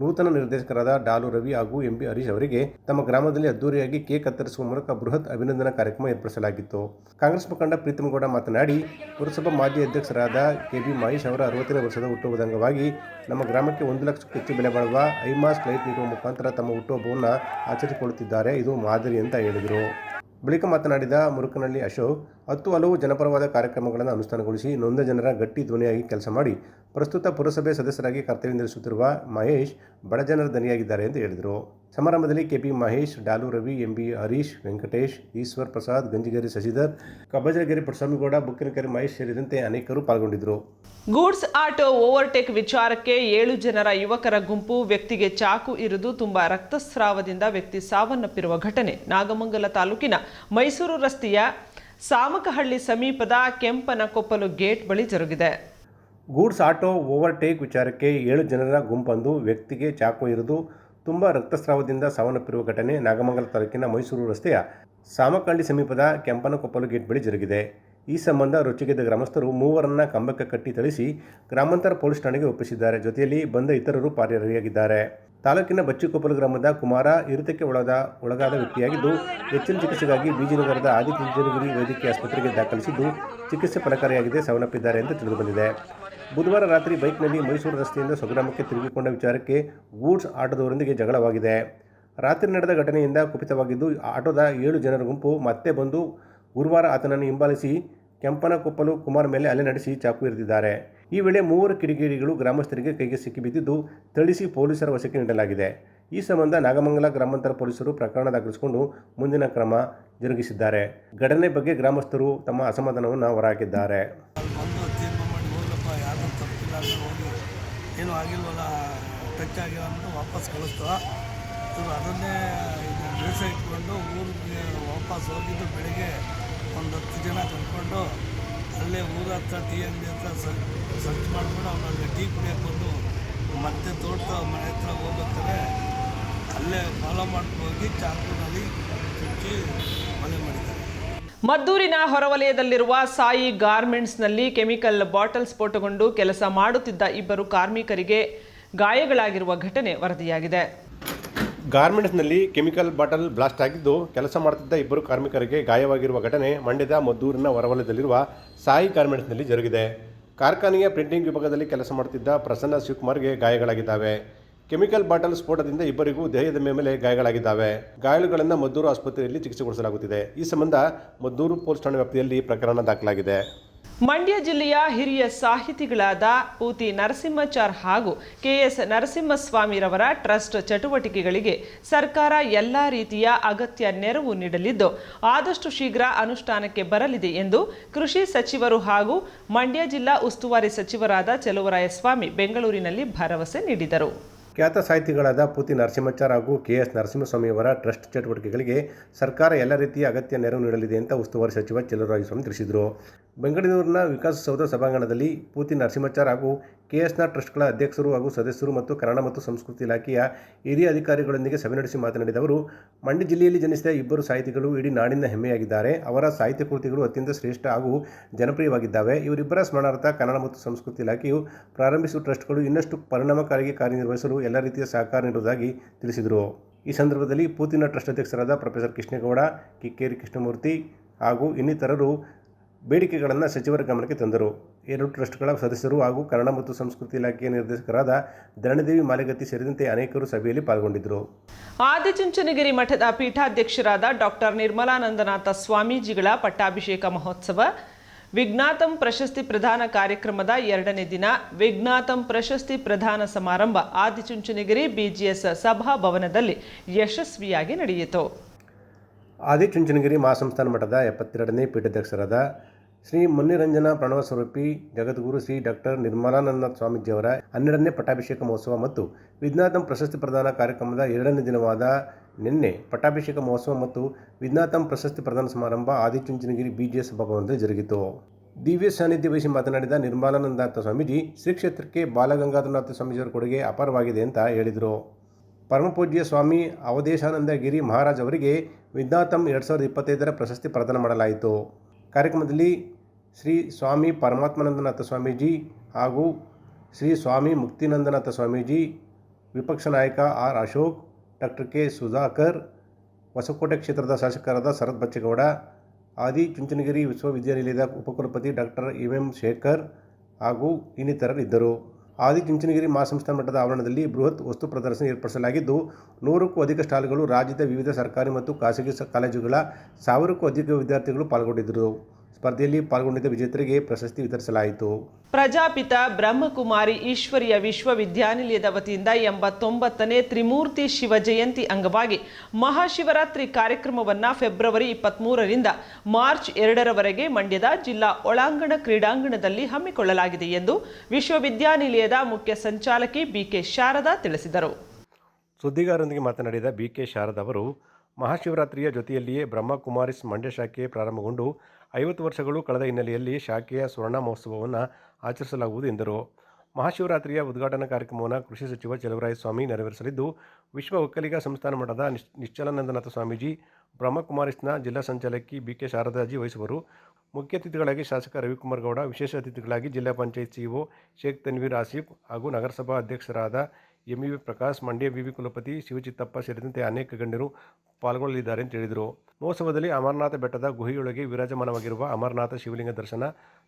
ನೂತನ ನಿರ್ದೇಶಕರಾದ ಡಾಲು ರವಿ ಹಾಗೂ ಎಂಬಿ ಹರೀಶ್ ಅವರಿಗೆ ತಮ್ಮ ಗ್ರಾಮದಲ್ಲಿ ಅದ್ದೂರಿಯಾಗಿ ಕೇಕ್ ಕತ್ತರಿಸುವ ಮೂಲಕ ಬೃಹತ್ ಅಭಿನಂದನಾ ಕಾರ್ಯಕ್ರಮ ಏರ್ಪಡಿಸಲಾಗಿತ್ತು. ಕಾಂಗ್ರೆಸ್ ಮುಖಂಡ ಪ್ರೀತಮ್ ಗೌಡ ಮಾತನಾಡಿ, ಪುರಸಭಾ ಮಾಜಿ ಅಧ್ಯಕ್ಷರಾದ ಕೆ ಬಿ ಮಹೇಶ್ ಅವರ ಅರವತ್ತನೇ ವರ್ಷದ ಹುಟ್ಟುಹಬ್ಬದ ಅಂಗವಾಗಿ ನಮ್ಮ ಗ್ರಾಮಕ್ಕೆ ಒಂದು ಲಕ್ಷಕ್ಕೂ ಹೆಚ್ಚು ಬೆಲೆ ಬಾಳುವ ಐಮಾಸ್ ಲೈಟ್ ನೀಡುವ ಮುಖಾಂತರ ತಮ್ಮ ಹುಟ್ಟುಹಬ್ಬವನ್ನು ಆಚರಿಸಿಕೊಳ್ಳುತ್ತಿದ್ದಾರೆ, ಇದು ಮಾದರಿ ಅಂತ ಹೇಳಿದರು. ಬಳಿಕ ಮಾತನಾಡಿದ ಮುರುಕನಹಳ್ಳಿ ಅಶೋಕ್ ಹತ್ತು ಹಲವು ಜನಪರವಾದ ಕಾರ್ಯಕ್ರಮಗಳನ್ನು ಅನುಷ್ಠಾನಗೊಳಿಸಿ ನೊಂದ ಜನರ ಗಟ್ಟಿ ಧ್ವನಿಯಾಗಿ ಕೆಲಸ ಮಾಡಿ ಪ್ರಸ್ತುತ ಪುರಸಭೆ ಸದಸ್ಯರಾಗಿ ಕರ್ತವ್ಯ ನಿರ್ವಹಿಸುತ್ತಿರುವ ಮಹೇಶ್ ಬಡಜನರ ಧ್ವನಿಯಾಗಿದ್ದಾರೆ ಎಂದು ಹೇಳಿದರು. ಸಮಾರಂಭದಲ್ಲಿ K P Mahesh, Dalu Ravi, M B Harish, Venkatesh, Eshwar Prasad, Ganjigeri Shashidhar Kabbajagiri Puttaswamygowda Bukkinakere Mahesh ಸೇರಿದಂತೆ ಅನೇಕರು ಪಾಲ್ಗೊಂಡಿದ್ದರು. ಗೂಡ್ಸ್ ಆಟೋ ಓವರ್ಟೇಕ್ ವಿಚಾರಕ್ಕೆ ಏಳು ಜನರ ಯುವಕರ ಗುಂಪು ವ್ಯಕ್ತಿಗೆ ಚಾಕು ಇರಿದು ತುಂಬಾ ರಕ್ತಸ್ರಾವದಿಂದ ವ್ಯಕ್ತಿ ಸಾವನ್ನಪ್ಪಿರುವ ಘಟನೆ. ನಾಗಮಂಗಲ ತಾಲೂಕಿನ ಮೈಸೂರು ರಸ್ತೆಯ ಸಾಮಕಹಳ್ಳಿ ಸಮೀಪದ ಕೆಂಪನಕೊಪ್ಪಲು ಗೇಟ್ ಬಳಿ ಜರುಗಿದೆ. ಗೂಡ್ಸ್ ಆಟೋ ಓವರ್ಟೇಕ್ ವಿಚಾರಕ್ಕೆ ಏಳು ಜನರ ಗುಂಪೊಂದು ವ್ಯಕ್ತಿಗೆ ಚಾಕು ಇರಿದು ತುಂಬ ರಕ್ತಸ್ರಾವದಿಂದ ಸಾವನ್ನಪ್ಪಿರುವ ಘಟನೆ ನಾಗಮಂಗಲ ತಾಲೂಕಿನ ಮೈಸೂರು ರಸ್ತೆಯ ಸಾಮಕಹಳ್ಳಿ ಸಮೀಪದ ಕೆಂಪನಕೊಪ್ಪಲು ಗೇಟ್ ಬಳಿ ಜರುಗಿದೆ. ಈ ಸಂಬಂಧ ರೊಚ್ಚಿಗೆದ್ದ ಗ್ರಾಮಸ್ಥರು ಮೂವರನ್ನ ಕಂಬಕ್ಕೆ ಕಟ್ಟಿ ಥಳಿಸಿ ಗ್ರಾಮಾಂತರ ಪೊಲೀಸ್ ಠಾಣೆಗೆ ಒಪ್ಪಿಸಿದ್ದಾರೆ. ಜೊತೆಯಲ್ಲಿ ಬಂದ ಇತರರು ಪಾರ್ಯರಾಗಿದ್ದಾರೆ ತಾಲೂಕಿನ ಬಚ್ಚಿಕೊಪ್ಪಲು ಗ್ರಾಮದ ಕುಮಾರ ಇರುತಕ್ಕೆ ಒಳಗಾದ ಒಳಗಾದ ವ್ಯಕ್ತಿಯಾಗಿದ್ದು ಹೆಚ್ಚಿನ ಚಿಕಿತ್ಸೆಗಾಗಿ ಬಿಜಿನಗರದ ಆದಿಚುಂಚನಗಿರಿ ವೈದ್ಯಕೀಯ ಆಸ್ಪತ್ರೆಗೆ ದಾಖಲಿಸಿದ್ದು, ಚಿಕಿತ್ಸೆ ಫಲಕಾರಿಯಾಗಿದೆ ಸಾವನ್ನಪ್ಪಿದ್ದಾರೆ ಎಂದು ತಿಳಿದುಬಂದಿದೆ. ಬುಧವಾರ ರಾತ್ರಿ ಬೈಕ್ನಲ್ಲಿ ಮೈಸೂರು ರಸ್ತೆಯಿಂದ ಸ್ವಗ್ರಾಮಕ್ಕೆ ತಿರುಗಿಕೊಂಡ ವಿಚಾರಕ್ಕೆ ಗೂಡ್ಸ್ ಆಟೋದವರೊಂದಿಗೆ ಜಗಳವಾಗಿದೆ. ರಾತ್ರಿ ನಡೆದ ಘಟನೆಯಿಂದ ಕುಪಿತವಾಗಿದ್ದು, ಆಟೋದ ಏಳು ಜನರ ಗುಂಪು ಮತ್ತೆ ಬಂದು ಗುರುವಾರ ಆತನನ್ನು ಹಿಂಬಾಲಿಸಿ ಕೆಂಪನಕೊಪ್ಪಲು ಕುಮಾರ್ ಮೇಲೆ ಅಲೆ ನಡೆಸಿ ಚಾಕು ಇರಿದಿದ್ದಾರೆ ಈ ವೇಳೆ ಮೂವರು ಕಿಡಿಗೇಡಿಗಳು ಗ್ರಾಮಸ್ಥರಿಗೆ ಕೈಗೆ ಸಿಕ್ಕಿಬಿದ್ದಿದ್ದು ಥಳಿಸಿ ಪೊಲೀಸರ ವಶಕ್ಕೆ ನೀಡಲಾಗಿದೆ. ಈ ಸಂಬಂಧ ನಾಗಮಂಗಲ ಗ್ರಾಮಾಂತರ ಪೊಲೀಸರು ಪ್ರಕರಣ ದಾಖಲಿಸಿಕೊಂಡು ಮುಂದಿನ ಕ್ರಮ ಜರುಗಿಸಿದ್ದಾರೆ. ಘಟನೆ ಬಗ್ಗೆ ಗ್ರಾಮಸ್ಥರು ತಮ್ಮ ಅಸಮಾಧಾನವನ್ನು ಹೊರಹಾಕಿದ್ದಾರೆ. ಏನು ಆಗಿಲ್ವಲ್ಲ ವಾಪಸ್ ಹೋಗಿದ್ದು ಬೆಳಿಗ್ಗೆ ಒಂದು ಹತ್ತು ಜನ ಅಲ್ಲೇ ಊರ ಹತ್ರ ಟೀ ಅಂಗಡಿ ಹತ್ರ ಸರ್ಚ್ ಮಾಡ್ಕೊಂಡು ಅವನಲ್ಲಿ ಟೀ ಕುಡಿಯೋಕೆ ಬಂದು ಮತ್ತೆ ತೋಟ ಮನೆ ಹತ್ರ ಹೋಗ್ಬೇಕಾದ್ರೆ ಅಲ್ಲೇ ಫಾಲೋ ಮಾಡ್ಕೊಂಡು ಹೋಗಿ ಚಾಕುನಲ್ಲಿ ಚುಚ್ಚಿ ಮನೆ ಮಾಡಿದ್ದಾರೆ. ಮದ್ದೂರಿನ ಹೊರವಲಯದಲ್ಲಿರುವ ಸಾಯಿ ಗಾರ್ಮೆಂಟ್ಸ್ನಲ್ಲಿ ಕೆಮಿಕಲ್ ಬಾಟಲ್ ಸ್ಫೋಟಗೊಂಡು ಕೆಲಸ ಮಾಡುತ್ತಿದ್ದ ಇಬ್ಬರು ಕಾರ್ಮಿಕರಿಗೆ ಗಾಯಗಳಾಗಿರುವ ಘಟನೆ ವರದಿಯಾಗಿದೆ. ಗಾರ್ಮೆಂಟ್ಸ್ನಲ್ಲಿ ಕೆಮಿಕಲ್ ಬಾಟಲ್ ಬ್ಲಾಸ್ಟ್ ಆಗಿದ್ದು ಕೆಲಸ ಮಾಡುತ್ತಿದ್ದ ಇಬ್ಬರು ಕಾರ್ಮಿಕರಿಗೆ ಗಾಯವಾಗಿರುವ ಘಟನೆ ಮಂಡ್ಯದ ಮದ್ದೂರಿನ ಹೊರವಲಯದಲ್ಲಿರುವ ಸಾಯಿ ಗಾರ್ಮೆಂಟ್ಸ್ನಲ್ಲಿ ಜರುಗಿದೆ. ಕಾರ್ಖಾನೆಯ ಪ್ರಿಂಟಿಂಗ್ ವಿಭಾಗದಲ್ಲಿ ಕೆಲಸ ಮಾಡುತ್ತಿದ್ದ ಪ್ರಸನ್ನ ಶಿವಕುಮಾರ್ಗೆ ಗಾಯಗಳಾಗಿದ್ದಾವೆ. ಕೆಮಿಕಲ್ ಬಾಟಲ್ ಸ್ಫೋಟದಿಂದ ಇಬ್ಬರಿಗೂ ದೇಹದ ಮೇಲೆ ಗಾಯಗಳಾಗಿದ್ದಾವೆ. ಗಾಯಳುಗಳನ್ನು ಮದ್ದೂರು ಆಸ್ಪತ್ರೆಯಲ್ಲಿ ಚಿಕಿತ್ಸೆಗೊಳಿಸಲಾಗುತ್ತಿದೆ. ಈ ಸಂಬಂಧ ಮದ್ದೂರು ಪೊಲೀಸ್ ಠಾಣೆ ವ್ಯಾಪ್ತಿಯಲ್ಲಿ ಪ್ರಕರಣ ದಾಖಲಾಗಿದೆ. ಮಂಡ್ಯ ಜಿಲ್ಲೆಯ ಹಿರಿಯ ಸಾಹಿತಿಗಳಾದ ಪೂತಿ ನರಸಿಂಹಾಚಾರ್ ಹಾಗೂ ಕೆಎಸ್ ನರಸಿಂಹಸ್ವಾಮಿರವರ ಟ್ರಸ್ಟ್ ಚಟುವಟಿಕೆಗಳಿಗೆ ಸರ್ಕಾರ ಎಲ್ಲ ರೀತಿಯ ಅಗತ್ಯ ನೆರವು ನೀಡಲಿದ್ದು, ಆದಷ್ಟು ಶೀಘ್ರ ಅನುಷ್ಠಾನಕ್ಕೆ ಬರಲಿದೆ ಎಂದು ಕೃಷಿ ಸಚಿವರು ಹಾಗೂ ಮಂಡ್ಯ ಜಿಲ್ಲಾ ಉಸ್ತುವಾರಿ ಸಚಿವರಾದ ಚಲುವರಾಯಸ್ವಾಮಿ ಬೆಂಗಳೂರಿನಲ್ಲಿ ಭರವಸೆ ನೀಡಿದರು. ಖ್ಯಾತ ಸಾಹಿತಿಗಳಾದ ಪುತಿ ನರಸಿಂಹಚಾರ್ ಹಾಗೂ ಕೆ ಎಸ್ ನರಸಿಂಹಸ್ವಾಮಿಯವರ ಟ್ರಸ್ಟ್ ಚಟುವಟಿಕೆಗಳಿಗೆ ಸರ್ಕಾರ ಎಲ್ಲ ರೀತಿಯ ಅಗತ್ಯ ನೆರವು ನೀಡಲಿದೆ ಅಂತ ಉಸ್ತುವಾರಿ ಸಚಿವ ಚೆಲುವರಾಯಸ್ವಾಮಿ ತಿಳಿಸಿದರು. ಬೆಂಗಳೂರಿನ ವಿಕಾಸಸೌಧ ಸಭಾಂಗಣದಲ್ಲಿ ಪೂತಿ ನರಸಿಂಹಚಾರ್ ಹಾಗೂ ಕೆಎಸ್ನ ಟ್ರಸ್ಟ್ಗಳ ಅಧ್ಯಕ್ಷರು ಹಾಗೂ ಸದಸ್ಯರು ಮತ್ತು ಕನ್ನಡ ಮತ್ತು ಸಂಸ್ಕೃತಿ ಇಲಾಖೆಯ ಹಿರಿಯ ಅಧಿಕಾರಿಗಳೊಂದಿಗೆ ಸಭೆ ನಡೆಸಿ ಮಾತನಾಡಿದ ಅವರು, ಮಂಡ್ಯ ಜಿಲ್ಲೆಯಲ್ಲಿ ಜನಿಸಿದ ಇಬ್ಬರು ಸಾಹಿತಿಗಳು ಇಡೀ ನಾಡಿನ ಹೆಮ್ಮೆಯಾಗಿದ್ದಾರೆ. ಅವರ ಸಾಹಿತ್ಯ ಕೃತಿಗಳು ಅತ್ಯಂತ ಶ್ರೇಷ್ಠ ಹಾಗೂ ಜನಪ್ರಿಯವಾಗಿದ್ದಾವೆ. ಇವರಿಬ್ಬರ ಸ್ಮರಣಾರ್ಥ ಕನ್ನಡ ಮತ್ತು ಸಂಸ್ಕೃತಿ ಇಲಾಖೆಯು ಪ್ರಾರಂಭಿಸುವ ಟ್ರಸ್ಟ್ಗಳು ಇನ್ನಷ್ಟು ಪರಿಣಾಮಕಾರಿಯಾಗಿ ಕಾರ್ಯನಿರ್ವಹಿಸಲು ಎಲ್ಲ ರೀತಿಯ ಸಹಕಾರ ನೀಡುವುದಾಗಿ ತಿಳಿಸಿದರು. ಈ ಸಂದರ್ಭದಲ್ಲಿ ಪೂತಿನ ಟ್ರಸ್ಟ್ ಅಧ್ಯಕ್ಷರಾದ ಪ್ರೊಫೆಸರ್ ಕೃಷ್ಣೇಗೌಡ ಕಿಕ್ಕೇರಿ ಕೃಷ್ಣಮೂರ್ತಿ ಹಾಗೂ ಇನ್ನಿತರರು ಬೇಡಿಕೆಗಳನ್ನು ಸಚಿವರ ಗಮನಕ್ಕೆ ತಂದರು. ಎರಡು ಟ್ರಸ್ಟ್ಗಳ ಸದಸ್ಯರು ಹಾಗೂ ಕನ್ನಡ ಮತ್ತು ಸಂಸ್ಕೃತಿ ಇಲಾಖೆಯ ನಿರ್ದೇಶಕರಾದ ಧರಣಿದೇವಿ ಮಾಲೆಗತ್ತಿ ಸೇರಿದಂತೆ ಅನೇಕರು ಸಭೆಯಲ್ಲಿ ಪಾಲ್ಗೊಂಡಿದ್ದರು. ಆದಿಚುಂಚನಗಿರಿ ಮಠದ ಪೀಠಾಧ್ಯಕ್ಷರಾದ ಡಾಕ್ಟರ್ ನಿರ್ಮಲಾನಂದನಾಥ ಸ್ವಾಮೀಜಿಗಳ ಪಟ್ಟಾಭಿಷೇಕ ಮಹೋತ್ಸವ ವಿಜ್ಞಾತಂ ಪ್ರಶಸ್ತಿ ಪ್ರದಾನ ಕಾರ್ಯಕ್ರಮದ ಎರಡನೇ ದಿನ ವಿಜ್ಞಾತಂ ಪ್ರಶಸ್ತಿ ಪ್ರದಾನ ಸಮಾರಂಭ ಆದಿಚುಂಚನಗಿರಿ ಬಿಜಿಎಸ್ ಸಭಾಭವನದಲ್ಲಿ ಯಶಸ್ವಿಯಾಗಿ ನಡೆಯಿತು. ಆದಿಚುಂಚನಗಿರಿ ಮಹಾಸಂಸ್ಥಾನ ಮಠದ ಎಪ್ಪತ್ತೆರಡನೇ ಪೀಠಾಧ್ಯಕ್ಷರಾದ ಶ್ರೀ ಮುನಿರಂಜನ ಪ್ರಣವ ಸ್ವರೂಪಿ, ಜಗದ್ಗುರು ಶ್ರೀ ಡಾಕ್ಟರ್ ನಿರ್ಮಲಾನಂದ ಸ್ವಾಮೀಜಿಯವರ ಹನ್ನೆರಡನೇ ಪಟ್ಟಾಭಿಷೇಕ ಮಹೋತ್ಸವ ಮತ್ತು ವಿಜ್ಞಾತಂ ಪ್ರಶಸ್ತಿ ಪ್ರದಾನ ಕಾರ್ಯಕ್ರಮದ ಎರಡನೇ ದಿನವಾದ ನಿನ್ನೆ ಪಟ್ಟಾಭಿಷೇಕ ಮಹೋತ್ಸವ ಮತ್ತು ವಿಜ್ಞಾತಂ ಪ್ರಶಸ್ತಿ ಪ್ರದಾನ ಸಮಾರಂಭ ಆದಿಚುಂಚನಗಿರಿ ಬಿಜಿಎಸ್ ಭವನದಲ್ಲಿ ಜರುಗಿತು. ದಿವ್ಯ ಸಾನ್ನಿಧ್ಯ ವಹಿಸಿ ಮಾತನಾಡಿದ ನಿರ್ಮಲಾನಂದನಾಥ ಸ್ವಾಮೀಜಿ, ಶ್ರೀ ಕ್ಷೇತ್ರಕ್ಕೆ ಬಾಲಗಂಗಾಧರನಾಥ ಸ್ವಾಮೀಜಿಯವರ ಕೊಡುಗೆ ಅಪಾರವಾಗಿದೆ ಅಂತ ಹೇಳಿದರು. ಪರಮಪೂಜ್ಯ ಸ್ವಾಮಿ ಅವಧೇಶಾನಂದ ಗಿರಿ ಮಹಾರಾಜ್ ಅವರಿಗೆ ವಿಜ್ಞಾತಂ ಎರಡು ಸಾವಿರದ ಇಪ್ಪತ್ತೈದರ ಪ್ರಶಸ್ತಿ ಪ್ರದಾನ ಮಾಡಲಾಯಿತು. ಕಾರ್ಯಕ್ರಮದಲ್ಲಿ ಶ್ರೀ ಸ್ವಾಮಿ ಪರಮಾತ್ಮಾನಂದನಾಥ ಸ್ವಾಮೀಜಿ ಹಾಗೂ ಶ್ರೀ ಸ್ವಾಮಿ ಮುಕ್ತಿನಂದನಾಥ ಸ್ವಾಮೀಜಿ, ವಿಪಕ್ಷ ನಾಯಕ R Ashok, doctor K Sudhakar, Hosakote ಕ್ಷೇತ್ರದ ಶಾಸಕರಾದ ಶರತ್ ಬಚ್ಚೇಗೌಡ, ಆದಿ ಚುಂಚನಗಿರಿ ವಿಶ್ವವಿದ್ಯಾನಿಲಯದ ಉಪಕುಲಪತಿ ಡಾಕ್ಟರ್ ಎಂ ಎಂ ಶೇಖರ್ ಹಾಗೂ ಇನ್ನಿತರರಿದ್ದರು ಆದಿ ಚುಂಚನಗಿರಿ ಮಹಾಸಂಸ್ಥಾನ ಮಠದ ಆವರಣದಲ್ಲಿ ಬೃಹತ್ ವಸ್ತು ಪ್ರದರ್ಶನ ಏರ್ಪಡಿಸಲಾಗಿದ್ದು, ನೂರಕ್ಕೂ ಅಧಿಕ ಸ್ಟಾಲ್ಗಳು ರಾಜ್ಯದ ವಿವಿಧ ಸರ್ಕಾರಿ ಮತ್ತು ಖಾಸಗಿ ಕಾಲೇಜುಗಳ ಸಾವಿರಕ್ಕೂ ಅಧಿಕ ವಿದ್ಯಾರ್ಥಿಗಳು ಪಾಲ್ಗೊಂಡಿದ್ದರು. ಸ್ಪರ್ಧೆಯಲ್ಲಿ ಪಾಲ್ಗೊಂಡಿದ್ದ ವಿಜೇತರಿಗೆ ಪ್ರಶಸ್ತಿ ವಿತರಿಸಲಾಯಿತು. ಪ್ರಜಾಪಿತ ಬ್ರಹ್ಮಕುಮಾರಿ ಈಶ್ವರಿಯ ವಿಶ್ವವಿದ್ಯಾನಿಲಯದ ವತಿಯಿಂದ ಎಂಬತ್ತೊಂಬತ್ತನೇ ತ್ರಿಮೂರ್ತಿ ಶಿವ ಜಯಂತಿ ಅಂಗವಾಗಿ ಮಹಾಶಿವರಾತ್ರಿ ಕಾರ್ಯಕ್ರಮವನ್ನು ಫೆಬ್ರವರಿ ಇಪ್ಪತ್ತ್ಮೂರರಿಂದ ಮಾರ್ಚ್ ಎರಡರವರೆಗೆ ಮಂಡ್ಯದ ಜಿಲ್ಲಾ ಒಳಾಂಗಣ ಕ್ರೀಡಾಂಗಣದಲ್ಲಿ ಹಮ್ಮಿಕೊಳ್ಳಲಾಗಿದೆ ಎಂದು ವಿಶ್ವವಿದ್ಯಾನಿಲಯದ ಮುಖ್ಯ ಸಂಚಾಲಕಿ ಬಿಕೆ ಶಾರದಾ ತಿಳಿಸಿದರು. ಸುದ್ದಿಗಾರರೊಂದಿಗೆ ಮಾತನಾಡಿದ ಬಿಕೆ ಶಾರದಾ ಅವರು ಮಹಾಶಿವರಾತ್ರಿಯ ಜೊತೆಯಲ್ಲಿಯೇ ಬ್ರಹ್ಮಕುಮಾರಿಸ್ ಮಂಡ್ಯ ಶಾಖೆ ಪ್ರಾರಂಭಗೊಂಡು ಐವತ್ತು ವರ್ಷಗಳು ಕಳೆದ ಹಿನ್ನೆಲೆಯಲ್ಲಿ ಶಾಖೆಯ ಸುವರ್ಣ ಮಹೋತ್ಸವವನ್ನು ಆಚರಿಸಲಾಗುವುದು ಎಂದರು. ಮಹಾಶಿವರಾತ್ರಿಯ ಉದ್ಘಾಟನಾ ಕಾರ್ಯಕ್ರಮವನ್ನು ಕೃಷಿ ಸಚಿವ ಸ್ವಾಮಿ ನೆರವೇರಿಸಲಿದ್ದು, ವಿಶ್ವ ಒಕ್ಕಲಿಗ ಸಂಸ್ಥಾನ ಮಠದ ನಿಶ್, ನಿಶ್ಚಲಾನಂದನಾಥ ಸ್ವಾಮೀಜಿ, ಬ್ರಹ್ಮಕುಮಾರಿಸ್ನ ಜಿಲ್ಲಾ ಸಂಚಾಲಕಿ ಬಿ ಕೆ ಶಾರದಾಜಿ ವಹಿಸುವರು. ಮುಖ್ಯ ಅತಿಥಿಗಳಾಗಿ ಶಾಸಕ ರವಿಕುಮಾರ್ ಗೌಡ, ವಿಶೇಷ ಅತಿಥಿಗಳಾಗಿ ಜಿಲ್ಲಾ ಪಂಚಾಯತ್ ಸಿಇಒ ಶೇಖ್ ತನ್ವೀರ್ ಆಸಿಫ್ ಹಾಗೂ ನಗರಸಭಾ ಅಧ್ಯಕ್ಷರಾದ M E V Prakash, Mandya ವಿವಿ ಕುಲಪತಿ ಶಿವಚಿತ್ತಪ್ಪ ಸೇರಿದಂತೆ ಅನೇಕ ಗಣ್ಯರು ಪಾಲ್ಗೊಳ್ಳಲಿದ್ದಾರೆ ಅಂತ ಹೇಳಿದರು. ಮಹೋತ್ಸವದಲ್ಲಿ ಅಮರನಾಥ ಬೆಟ್ಟದ ಗುಹೆಯೊಳಗೆ ವಿರಾಜಮಾನವಾಗಿರುವ ಅಮರನಾಥ ಶಿವಲಿಂಗ ದರ್ಶನ,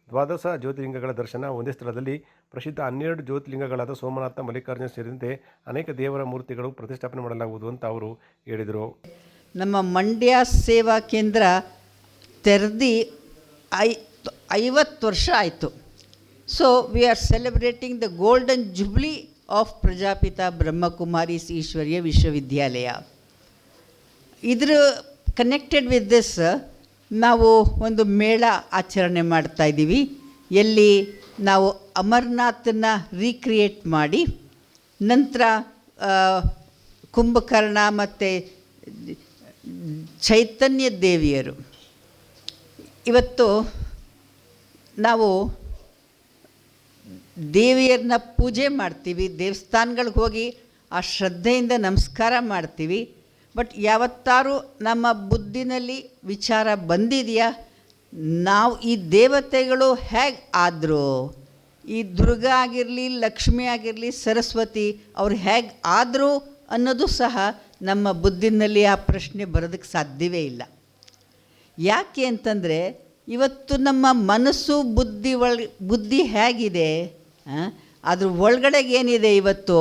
ದ್ವಾದಶ ಜ್ಯೋತಿರ್ಲಿಂಗಗಳ ದರ್ಶನ, ಒಂದೇ ಸ್ಥಳದಲ್ಲಿ ಪ್ರಸಿದ್ಧ ಹನ್ನೆರಡು ಜ್ಯೋತಿರ್ಲಿಂಗಗಳಾದ ಸೋಮನಾಥ ಮಲ್ಲಿಕಾರ್ಜುನ ಸೇರಿದಂತೆ ಅನೇಕ ದೇವರ ಮೂರ್ತಿಗಳು ಪ್ರತಿಷ್ಠಾಪನೆ ಮಾಡಲಾಗುವುದು ಅಂತ ಅವರು ಹೇಳಿದರು. ನಮ್ಮ ಮಂಡ್ಯ ಸೇವಾ ಕೇಂದ್ರ ತೆರೆದಿ ಐ, ಐವತ್ತು ವರ್ಷ ಆಯಿತು. So we are celebrating the golden jubilee of Prajapita Brahma Kumaris Ishwariya Vishwa Vidyalaya. ಇದ್ರ ಕನೆಕ್ಟೆಡ್ ವಿತ್ ದಿಸ್ ನಾವು ಒಂದು ಮೇಳ ಆಚರಣೆ ಮಾಡ್ತಾ ಇದ್ದೀವಿ. ಎಲ್ಲಿ ನಾವು ಅಮರನಾಥನ ರೀಕ್ರಿಯೇಟ್ ಮಾಡಿ, ನಂತರ ಕುಂಭಕರ್ಣ ಮತ್ತು ಚೈತನ್ಯ ದೇವಿಯರು. ಇವತ್ತು ನಾವು ದೇವಿಯರನ್ನ ಪೂಜೆ ಮಾಡ್ತೀವಿ, ದೇವಸ್ಥಾನಗಳಿಗೆ ಹೋಗಿ ಆ ಶ್ರದ್ಧೆಯಿಂದ ನಮಸ್ಕಾರ ಮಾಡ್ತೀವಿ. ಬಟ್ ಯಾವತ್ತಾರು ನಮ್ಮ ಬುದ್ಧಿನಲ್ಲಿ ವಿಚಾರ ಬಂದಿದೆಯಾ? ನಾವು ಈ ದೇವತೆಗಳು ಹೇಗೆ ಆದರು, ಈ ದುರ್ಗಾ ಆಗಿರಲಿ, ಲಕ್ಷ್ಮಿ ಆಗಿರಲಿ, ಸರಸ್ವತಿ ಅವ್ರು ಹೇಗೆ ಆದರು ಅನ್ನೋದು ಸಹ ನಮ್ಮ ಬುದ್ಧಿನಲ್ಲಿ ಆ ಪ್ರಶ್ನೆ ಬರೋದಕ್ಕೆ ಸಾಧ್ಯವೇ ಇಲ್ಲ. ಯಾಕೆ ಅಂತಂದರೆ ಇವತ್ತು ನಮ್ಮ ಮನಸ್ಸು, ಬುದ್ಧಿ ಒಳ ಬುದ್ಧಿ ಹೇಗಿದೆ? ಅದ್ರ ಒಳಗಡೆಗೆ ಏನಿದೆ ಇವತ್ತು?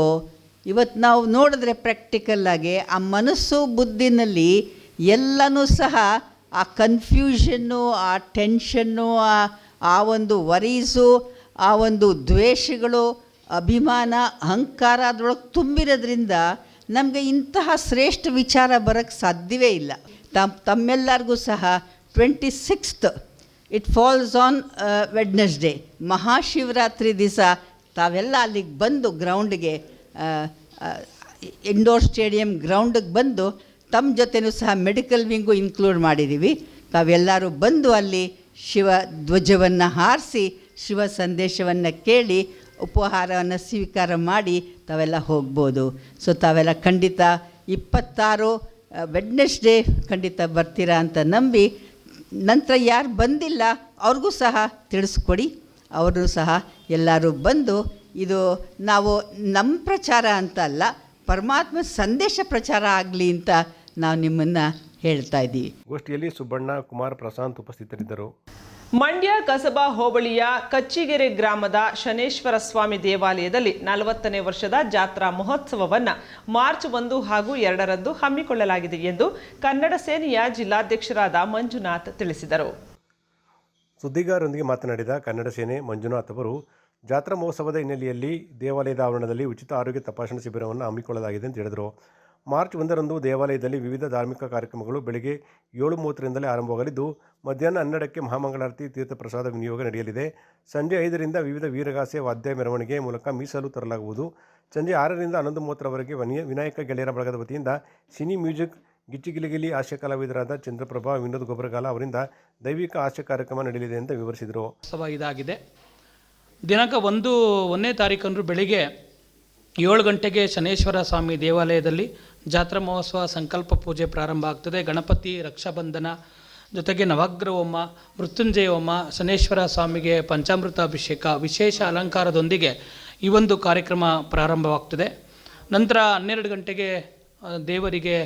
ಇವತ್ತು ನಾವು ನೋಡಿದ್ರೆ ಪ್ರ್ಯಾಕ್ಟಿಕಲ್ಲಾಗಿ ಆ ಮನಸ್ಸು ಬುದ್ಧಿನಲ್ಲಿ ಎಲ್ಲನೂ ಸಹ ಆ ಕನ್ಫ್ಯೂಷನ್ನು ಆ ಟೆನ್ಷನ್ನು ಆ ಆ ಒಂದು ವರೀಸು ಆ ಒಂದು ದ್ವೇಷಗಳು, ಅಭಿಮಾನ, ಅಹಂಕಾರ ಅದರೊಳಗೆ ತುಂಬಿರೋದ್ರಿಂದ ನಮಗೆ ಇಂತಹ ಶ್ರೇಷ್ಠ ವಿಚಾರ ಬರೋಕ್ಕೆ ಸಾಧ್ಯವೇ ಇಲ್ಲ. ತಮ್ಮ ತಮ್ಮೆಲ್ಲರಿಗೂ ಸಹ twenty sixth it falls on Wednesday Mahashivratri ದಿವಸ, ತಾವೆಲ್ಲ ಅಲ್ಲಿಗೆ ಬಂದು ಗ್ರೌಂಡ್ಗೆ ಇಂಡೋರ್ ಸ್ಟೇಡಿಯಂ ಗ್ರೌಂಡಿಗೆ ಬಂದು, ತಮ್ಮ ಜೊತೆನೂ ಸಹ ಮೆಡಿಕಲ್ ವಿಂಗು ಇನ್ಕ್ಲೂಡ್ ಮಾಡಿದ್ದೀವಿ ತಾವೆಲ್ಲರೂ ಬಂದು ಅಲ್ಲಿ ಶಿವ ಧ್ವಜವನ್ನು ಹಾರಿಸಿ, ಶಿವ ಸಂದೇಶವನ್ನು ಕೇಳಿ, ಉಪಹಾರವನ್ನು ಸ್ವೀಕಾರ ಮಾಡಿ ತಾವೆಲ್ಲ ಹೋಗ್ಬೋದು. ಸೊ ತಾವೆಲ್ಲ ಖಂಡಿತ ಇಪ್ಪತ್ತಾರು ವೆಡ್ನೆಸ್ಡೇ ಖಂಡಿತ ಬರ್ತೀರಾ ಅಂತ ನಂಬಿ ನಂತರ ಯಾರು ಬಂದಿಲ್ಲ, ಅವ್ರಿಗೂ ಸಹ ತಿಳಿಸ್ಕೊಡಿ. ಅವರು ಸಹ ಎಲ್ಲರೂ ಬಂದು, ಇದು ನಾವು ನಮ್ಮ ಪ್ರಚಾರ ಅಂತ ಅಲ್ಲ, ಪರಮಾತ್ಮ ಸಂದೇಶ ಪ್ರಚಾರ ಆಗಲಿ ಅಂತ ನಾವು ನಿಮ್ಮನ್ನು ಹೇಳ್ತಾ ಇದ್ದೀವಿ ಗೋಷ್ಠಿಯಲ್ಲಿ ಸುಬ್ಬಣ್ಣ, ಕುಮಾರ್, ಪ್ರಶಾಂತ್ ಉಪಸ್ಥಿತರಿದ್ದರು. ಮಂಡ್ಯ ಕಸಬಾ ಹೋಬಳಿಯ ಕಚ್ಚಿಗೆರೆ ಗ್ರಾಮದ ಶನೇಶ್ವರ ಸ್ವಾಮಿ ದೇವಾಲಯದಲ್ಲಿ ನಲವತ್ತನೇ ವರ್ಷದ ಜಾತ್ರಾ ಮಹೋತ್ಸವವನ್ನು ಮಾರ್ಚ್ ಒಂದು ಹಾಗೂ ಎರಡರಂದು ಹಮ್ಮಿಕೊಳ್ಳಲಾಗಿದೆ ಎಂದು ಕನ್ನಡ ಸೇನೆಯ ಜಿಲ್ಲಾಧ್ಯಕ್ಷರಾದ ಮಂಜುನಾಥ್ ತಿಳಿಸಿದರು. ಸುದ್ದಿಗಾರರೊಂದಿಗೆ ಮಾತನಾಡಿದ ಕನ್ನಡ ಸೇನೆ ಮಂಜುನಾಥ್ ಅವರು, ಜಾತ್ರಾ ಮಹೋತ್ಸವದ ಹಿನ್ನೆಲೆಯಲ್ಲಿ ದೇವಾಲಯದ ಆವರಣದಲ್ಲಿ ಉಚಿತ ಆರೋಗ್ಯ ತಪಾಸಣಾ ಶಿಬಿರವನ್ನು ಹಮ್ಮಿಕೊಳ್ಳಲಾಗಿದೆ ಎಂದು ಹೇಳಿದರು. ಮಾರ್ಚ್ ಒಂದರಂದು ದೇವಾಲಯದಲ್ಲಿ ವಿವಿಧ ಧಾರ್ಮಿಕ ಕಾರ್ಯಕ್ರಮಗಳು ಬೆಳಗ್ಗೆ ಏಳು ಮೂವತ್ತರಿಂದಲೇ ಆರಂಭವಾಗಲಿದ್ದು, ಮಧ್ಯಾಹ್ನ ಹನ್ನೆರಡಕ್ಕೆ ಮಹಾಮಂಗಳಾರತಿ ತೀರ್ಥ ಪ್ರಸಾದ ವಿನಿಯೋಗ ನಡೆಯಲಿದೆ. ಸಂಜೆ ಐದರಿಂದ ವಿವಿಧ ವೀರಗಾಸೆ ವಾದ್ಯ ಮೆರವಣಿಗೆ ಮೂಲಕ ಮೀಸಲು ತರಲಾಗುವುದು. ಸಂಜೆ ಆರರಿಂದ ಹನ್ನೊಂದು ಮೂವತ್ತರವರೆಗೆ ವನಿಯ, ವಿನಾಯಕ ಗೆಳೆಯರ ಬಳಗದ ವತಿಯಿಂದ ಸಿನಿ ಮ್ಯೂಸಿಕ್ ಗಿಚ್ಚಿಗಿಲಿಗಿಲಿ ಹಾಸ್ಯ ಕಲಾವಿದರಾದ ಚಂದ್ರಪ್ರಭಾ, ವಿನೋದ್ ಗೊಬ್ಬರಗಾಲ ಅವರಿಂದ ದೈವಿಕ ಹಾಸ್ಯ ಕಾರ್ಯಕ್ರಮ ನಡೆಯಲಿದೆ ಅಂತ ವಿವರಿಸಿದರು. ಇದಾಗಿದೆ. ದಿನಾಂಕ ಒಂದು, ಒಂದನೇ ತಾರೀಕಂದು ಬೆಳಿಗ್ಗೆ ಏಳು ಗಂಟೆಗೆ ಶನೇಶ್ವರ ಸ್ವಾಮಿ ದೇವಾಲಯದಲ್ಲಿ ಜಾತ್ರಾ ಮಹೋತ್ಸವ ಸಂಕಲ್ಪ ಪೂಜೆ ಪ್ರಾರಂಭ ಆಗ್ತದೆ. ಗಣಪತಿ, ರಕ್ಷಾಬಂಧನ ಜೊತೆಗೆ ನವಗ್ರಹ ಹೋಮ, ಮೃತ್ಯುಂಜಯ ಹೋಮ, ಶನೇಶ್ವರ ಸ್ವಾಮಿಗೆ ಪಂಚಾಮೃತ ಅಭಿಷೇಕ ವಿಶೇಷ ಅಲಂಕಾರದೊಂದಿಗೆ ಈ ಒಂದು ಕಾರ್ಯಕ್ರಮ ಪ್ರಾರಂಭವಾಗ್ತದೆ. ನಂತರ ಹನ್ನೆರಡು ಗಂಟೆಗೆ ದೇವರಿಗೆ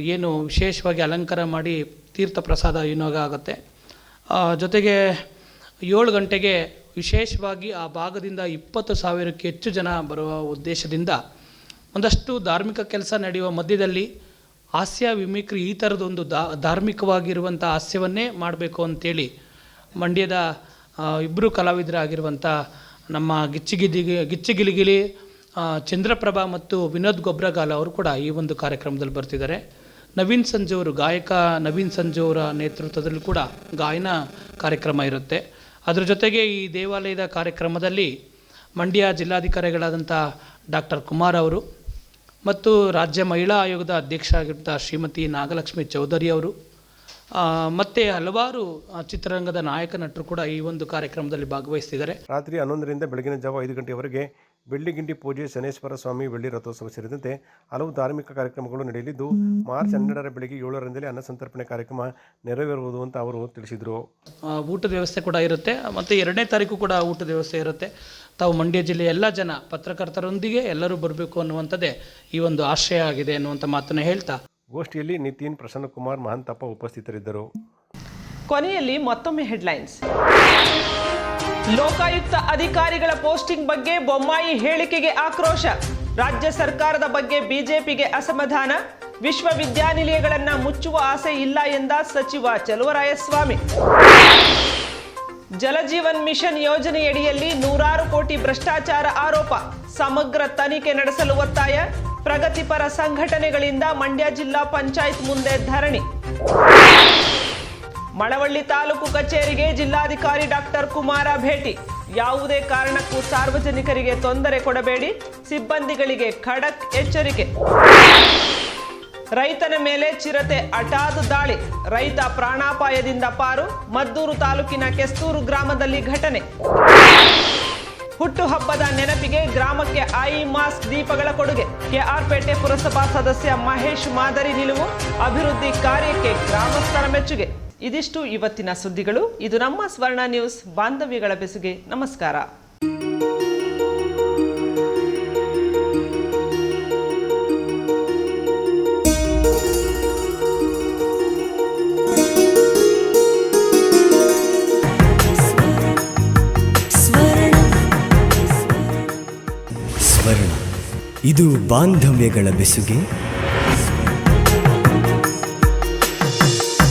ಏನು ವಿಶೇಷವಾಗಿ ಅಲಂಕಾರ ಮಾಡಿ ತೀರ್ಥ ಪ್ರಸಾದ ಏನೋ ಆಗುತ್ತೆ. ಜೊತೆಗೆ ಏಳು ಗಂಟೆಗೆ ವಿಶೇಷವಾಗಿ ಆ ಭಾಗದಿಂದ ಇಪ್ಪತ್ತು ಸಾವಿರಕ್ಕೆ ಹೆಚ್ಚು ಜನ ಬರುವ ಉದ್ದೇಶದಿಂದ ಒಂದಷ್ಟು ಧಾರ್ಮಿಕ ಕೆಲಸ ನಡೆಯುವ ಮಧ್ಯದಲ್ಲಿ ಹಾಸ್ಯ ವಿಮಿಕ್ರಿ ಈ ಥರದೊಂದು ದಾ ಧಾರ್ಮಿಕವಾಗಿರುವಂಥ ಹಾಸ್ಯವನ್ನೇ ಮಾಡಬೇಕು ಅಂತೇಳಿ ಮಂಡ್ಯದ ಇಬ್ಬರು ಕಲಾವಿದರಾಗಿರುವಂಥ ನಮ್ಮ ಗಿಚ್ಚಿಗಿದಿಗಿ, ಗಿಚ್ಚಿಗಿಲಿಗಿಲಿ ಚಂದ್ರಪ್ರಭಾ ಮತ್ತು ವಿನೋದ್ ಗೊಬ್ರಗಾಲ ಅವರು ಕೂಡ ಈ ಒಂದು ಕಾರ್ಯಕ್ರಮದಲ್ಲಿ ಬರ್ತಿದ್ದಾರೆ. ನವೀನ್ ಸಂಜು ಅವರು ಗಾಯಕ ನವೀನ್ ಸಂಜು ಅವರ ನೇತೃತ್ವದಲ್ಲಿ ಕೂಡ ಗಾಯನ ಕಾರ್ಯಕ್ರಮ ಇರುತ್ತೆ. ಅದರ ಜೊತೆಗೆ ಈ ದೇವಾಲಯದ ಕಾರ್ಯಕ್ರಮದಲ್ಲಿ ಮಂಡ್ಯ ಜಿಲ್ಲಾಧಿಕಾರಿಗಳಾದಂಥ ಡಾಕ್ಟರ್ ಕುಮಾರ್ ಅವರು ಮತ್ತು ರಾಜ್ಯ ಮಹಿಳಾ ಆಯೋಗದ ಅಧ್ಯಕ್ಷರಾಗಿದ್ದ ಶ್ರೀಮತಿ ನಾಗಲಕ್ಷ್ಮಿ ಚೌಧರಿ ಅವರು ಮತ್ತೆ ಹಲವಾರು ಚಿತ್ರರಂಗದ ನಾಯಕ ನಟರು ಕೂಡ ಈ ಒಂದು ಕಾರ್ಯಕ್ರಮದಲ್ಲಿ ಭಾಗವಹಿಸ್ತಿದ್ದಾರೆ. ರಾತ್ರಿ ಹನ್ನೊಂದರಿಂದ ಬೆಳಗಿನ ಜಾವ ಐದು ಗಂಟೆಯವರೆಗೆ ಬೆಳ್ಳಿಗಿಂಡಿ ಪೂಜೆ ಶನೇಶ್ವರ ಸ್ವಾಮಿ ಬೆಳ್ಳಿ ರಥೋತ್ಸವ ಸೇರಿದಂತೆ ಹಲವು ಧಾರ್ಮಿಕ ಕಾರ್ಯಕ್ರಮಗಳು ನಡೆಯಲಿದ್ದು ಮಾರ್ಚ್ ಹನ್ನೆರಡರ ಬೆಳಿಗ್ಗೆ ಏಳರಿಂದಲೇ ಅನ್ನ ಸಂತರ್ಪಣೆ ಕಾರ್ಯಕ್ರಮ ನೆರವೇರುವುದು ಅಂತ ಅವರು ತಿಳಿಸಿದರು. ಊಟದ ವ್ಯವಸ್ಥೆ ಕೂಡ ಇರುತ್ತೆ. ಮತ್ತು ಎರಡನೇ ತಾರೀಕು ಕೂಡ ಊಟದ ವ್ಯವಸ್ಥೆ ಇರುತ್ತೆ. ತಾವು ಮಂಡ್ಯ ಜಿಲ್ಲೆಯ ಎಲ್ಲ ಜನ ಪತ್ರಕರ್ತರೊಂದಿಗೆ ಎಲ್ಲರೂ ಬರಬೇಕು ಅನ್ನುವಂಥದ್ದೇ ಈ ಒಂದು ಆಶಯ ಆಗಿದೆ ಅನ್ನುವಂಥ ಮಾತನ್ನು ಹೇಳ್ತಾ. ಗೋಷ್ಠಿಯಲ್ಲಿ ನಿತಿನ್ ಪ್ರಸನ್ನಕುಮಾರ್ ಮಹಂತಪ್ಪ ಉಪಸ್ಥಿತರಿದ್ದರು. ಕೊನೆಯಲ್ಲಿ ಮತ್ತೊಮ್ಮೆ ಹೆಡ್ಲೈನ್ಸ್ ಲೋಕಾಯುಕ್ತ ಅಧಿಕಾರಿಗಳ ಪೋಸ್ಟಿಂಗ್ ಬಗ್ಗೆ ಬೊಮ್ಮಾಯಿ ಹೇಳಿಕೆಗೆ ಆಕ್ರೋಶ. ರಾಜ್ಯ ಸರ್ಕಾರದ ಬಗ್ಗೆ ಬಿಜೆಪಿಗೆ ಅಸಮಾಧಾನ. ವಿಶ್ವವಿದ್ಯಾನಿಲಯಗಳನ್ನ ಮುಚ್ಚುವ ಆಸೆ ಇಲ್ಲ ಎಂದ ಸಚಿವ ಚಲುವರಾಯಸ್ವಾಮಿ. ಜಲಜೀವನ್ ಮಿಷನ್ ಯೋಜನೆಯಡಿಯಲ್ಲಿ ನೂರಾರು ಕೋಟಿ ಭ್ರಷ್ಟಾಚಾರ ಆರೋಪ. ಸಮಗ್ರ ತನಿಖೆ ನಡೆಸಲು ಒತ್ತಾಯ. ಪ್ರಗತಿಪರ ಸಂಘಟನೆಗಳಿಂದ ಮಂಡ್ಯ ಜಿಲ್ಲಾ ಪಂಚಾಯತ್ ಮುಂದೆ ಧರಣಿ. ಮಳವಳ್ಳಿ ತಾಲೂಕು ಕಚೇರಿಗೆ ಜಿಲ್ಲಾಧಿಕಾರಿ ಡಾಕ್ಟರ್ ಕುಮಾರ ಭೇಟಿ. ಯಾವುದೇ ಕಾರಣಕ್ಕೂ ಸಾರ್ವಜನಿಕರಿಗೆ ತೊಂದರೆ ಕೊಡಬೇಡಿ. ಸಿಬ್ಬಂದಿಗಳಿಗೆ ಖಡಕ್ ಎಚ್ಚರಿಕೆ. ರೈತನ ಮೇಲೆ ಚಿರತೆ ಹಠಾತ್ ದಾಳಿ. ರೈತ ಪ್ರಾಣಾಪಾಯದಿಂದ ಪಾರು. ಮದ್ದೂರು ತಾಲೂಕಿನ ಕೆಸ್ತೂರು ಗ್ರಾಮದಲ್ಲಿ ಘಟನೆ. ಹುಟ್ಟುಹಬ್ಬದ ನೆನಪಿಗೆ ಗ್ರಾಮಕ್ಕೆ ಐ ಮಾಸ್ಕ್ ದೀಪಗಳ ಕೊಡುಗೆ. ಕೆಆರ್ಪೇಟೆ ಪುರಸಭಾ ಸದಸ್ಯ ಮಹೇಶ್ ಮಾದರಿ ನಿಲುವು. ಅಭಿವೃದ್ಧಿ ಕಾರ್ಯಕ್ಕೆ ಗ್ರಾಮಸ್ಥರ ಮೆಚ್ಚುಗೆ. ಇದಿಷ್ಟು ಇವತ್ತಿನ ಸುದ್ದಿಗಳು. ಇದು ನಮ್ಮ ಸ್ವರ್ಣ ನ್ಯೂಸ್ ಬಾಂಧವ್ಯಗಳ ಬೆಸುಗೆ. ನಮಸ್ಕಾರ. ಇದು ಬಾಂಧವ್ಯಗಳ ಬೆಸುಗೆ.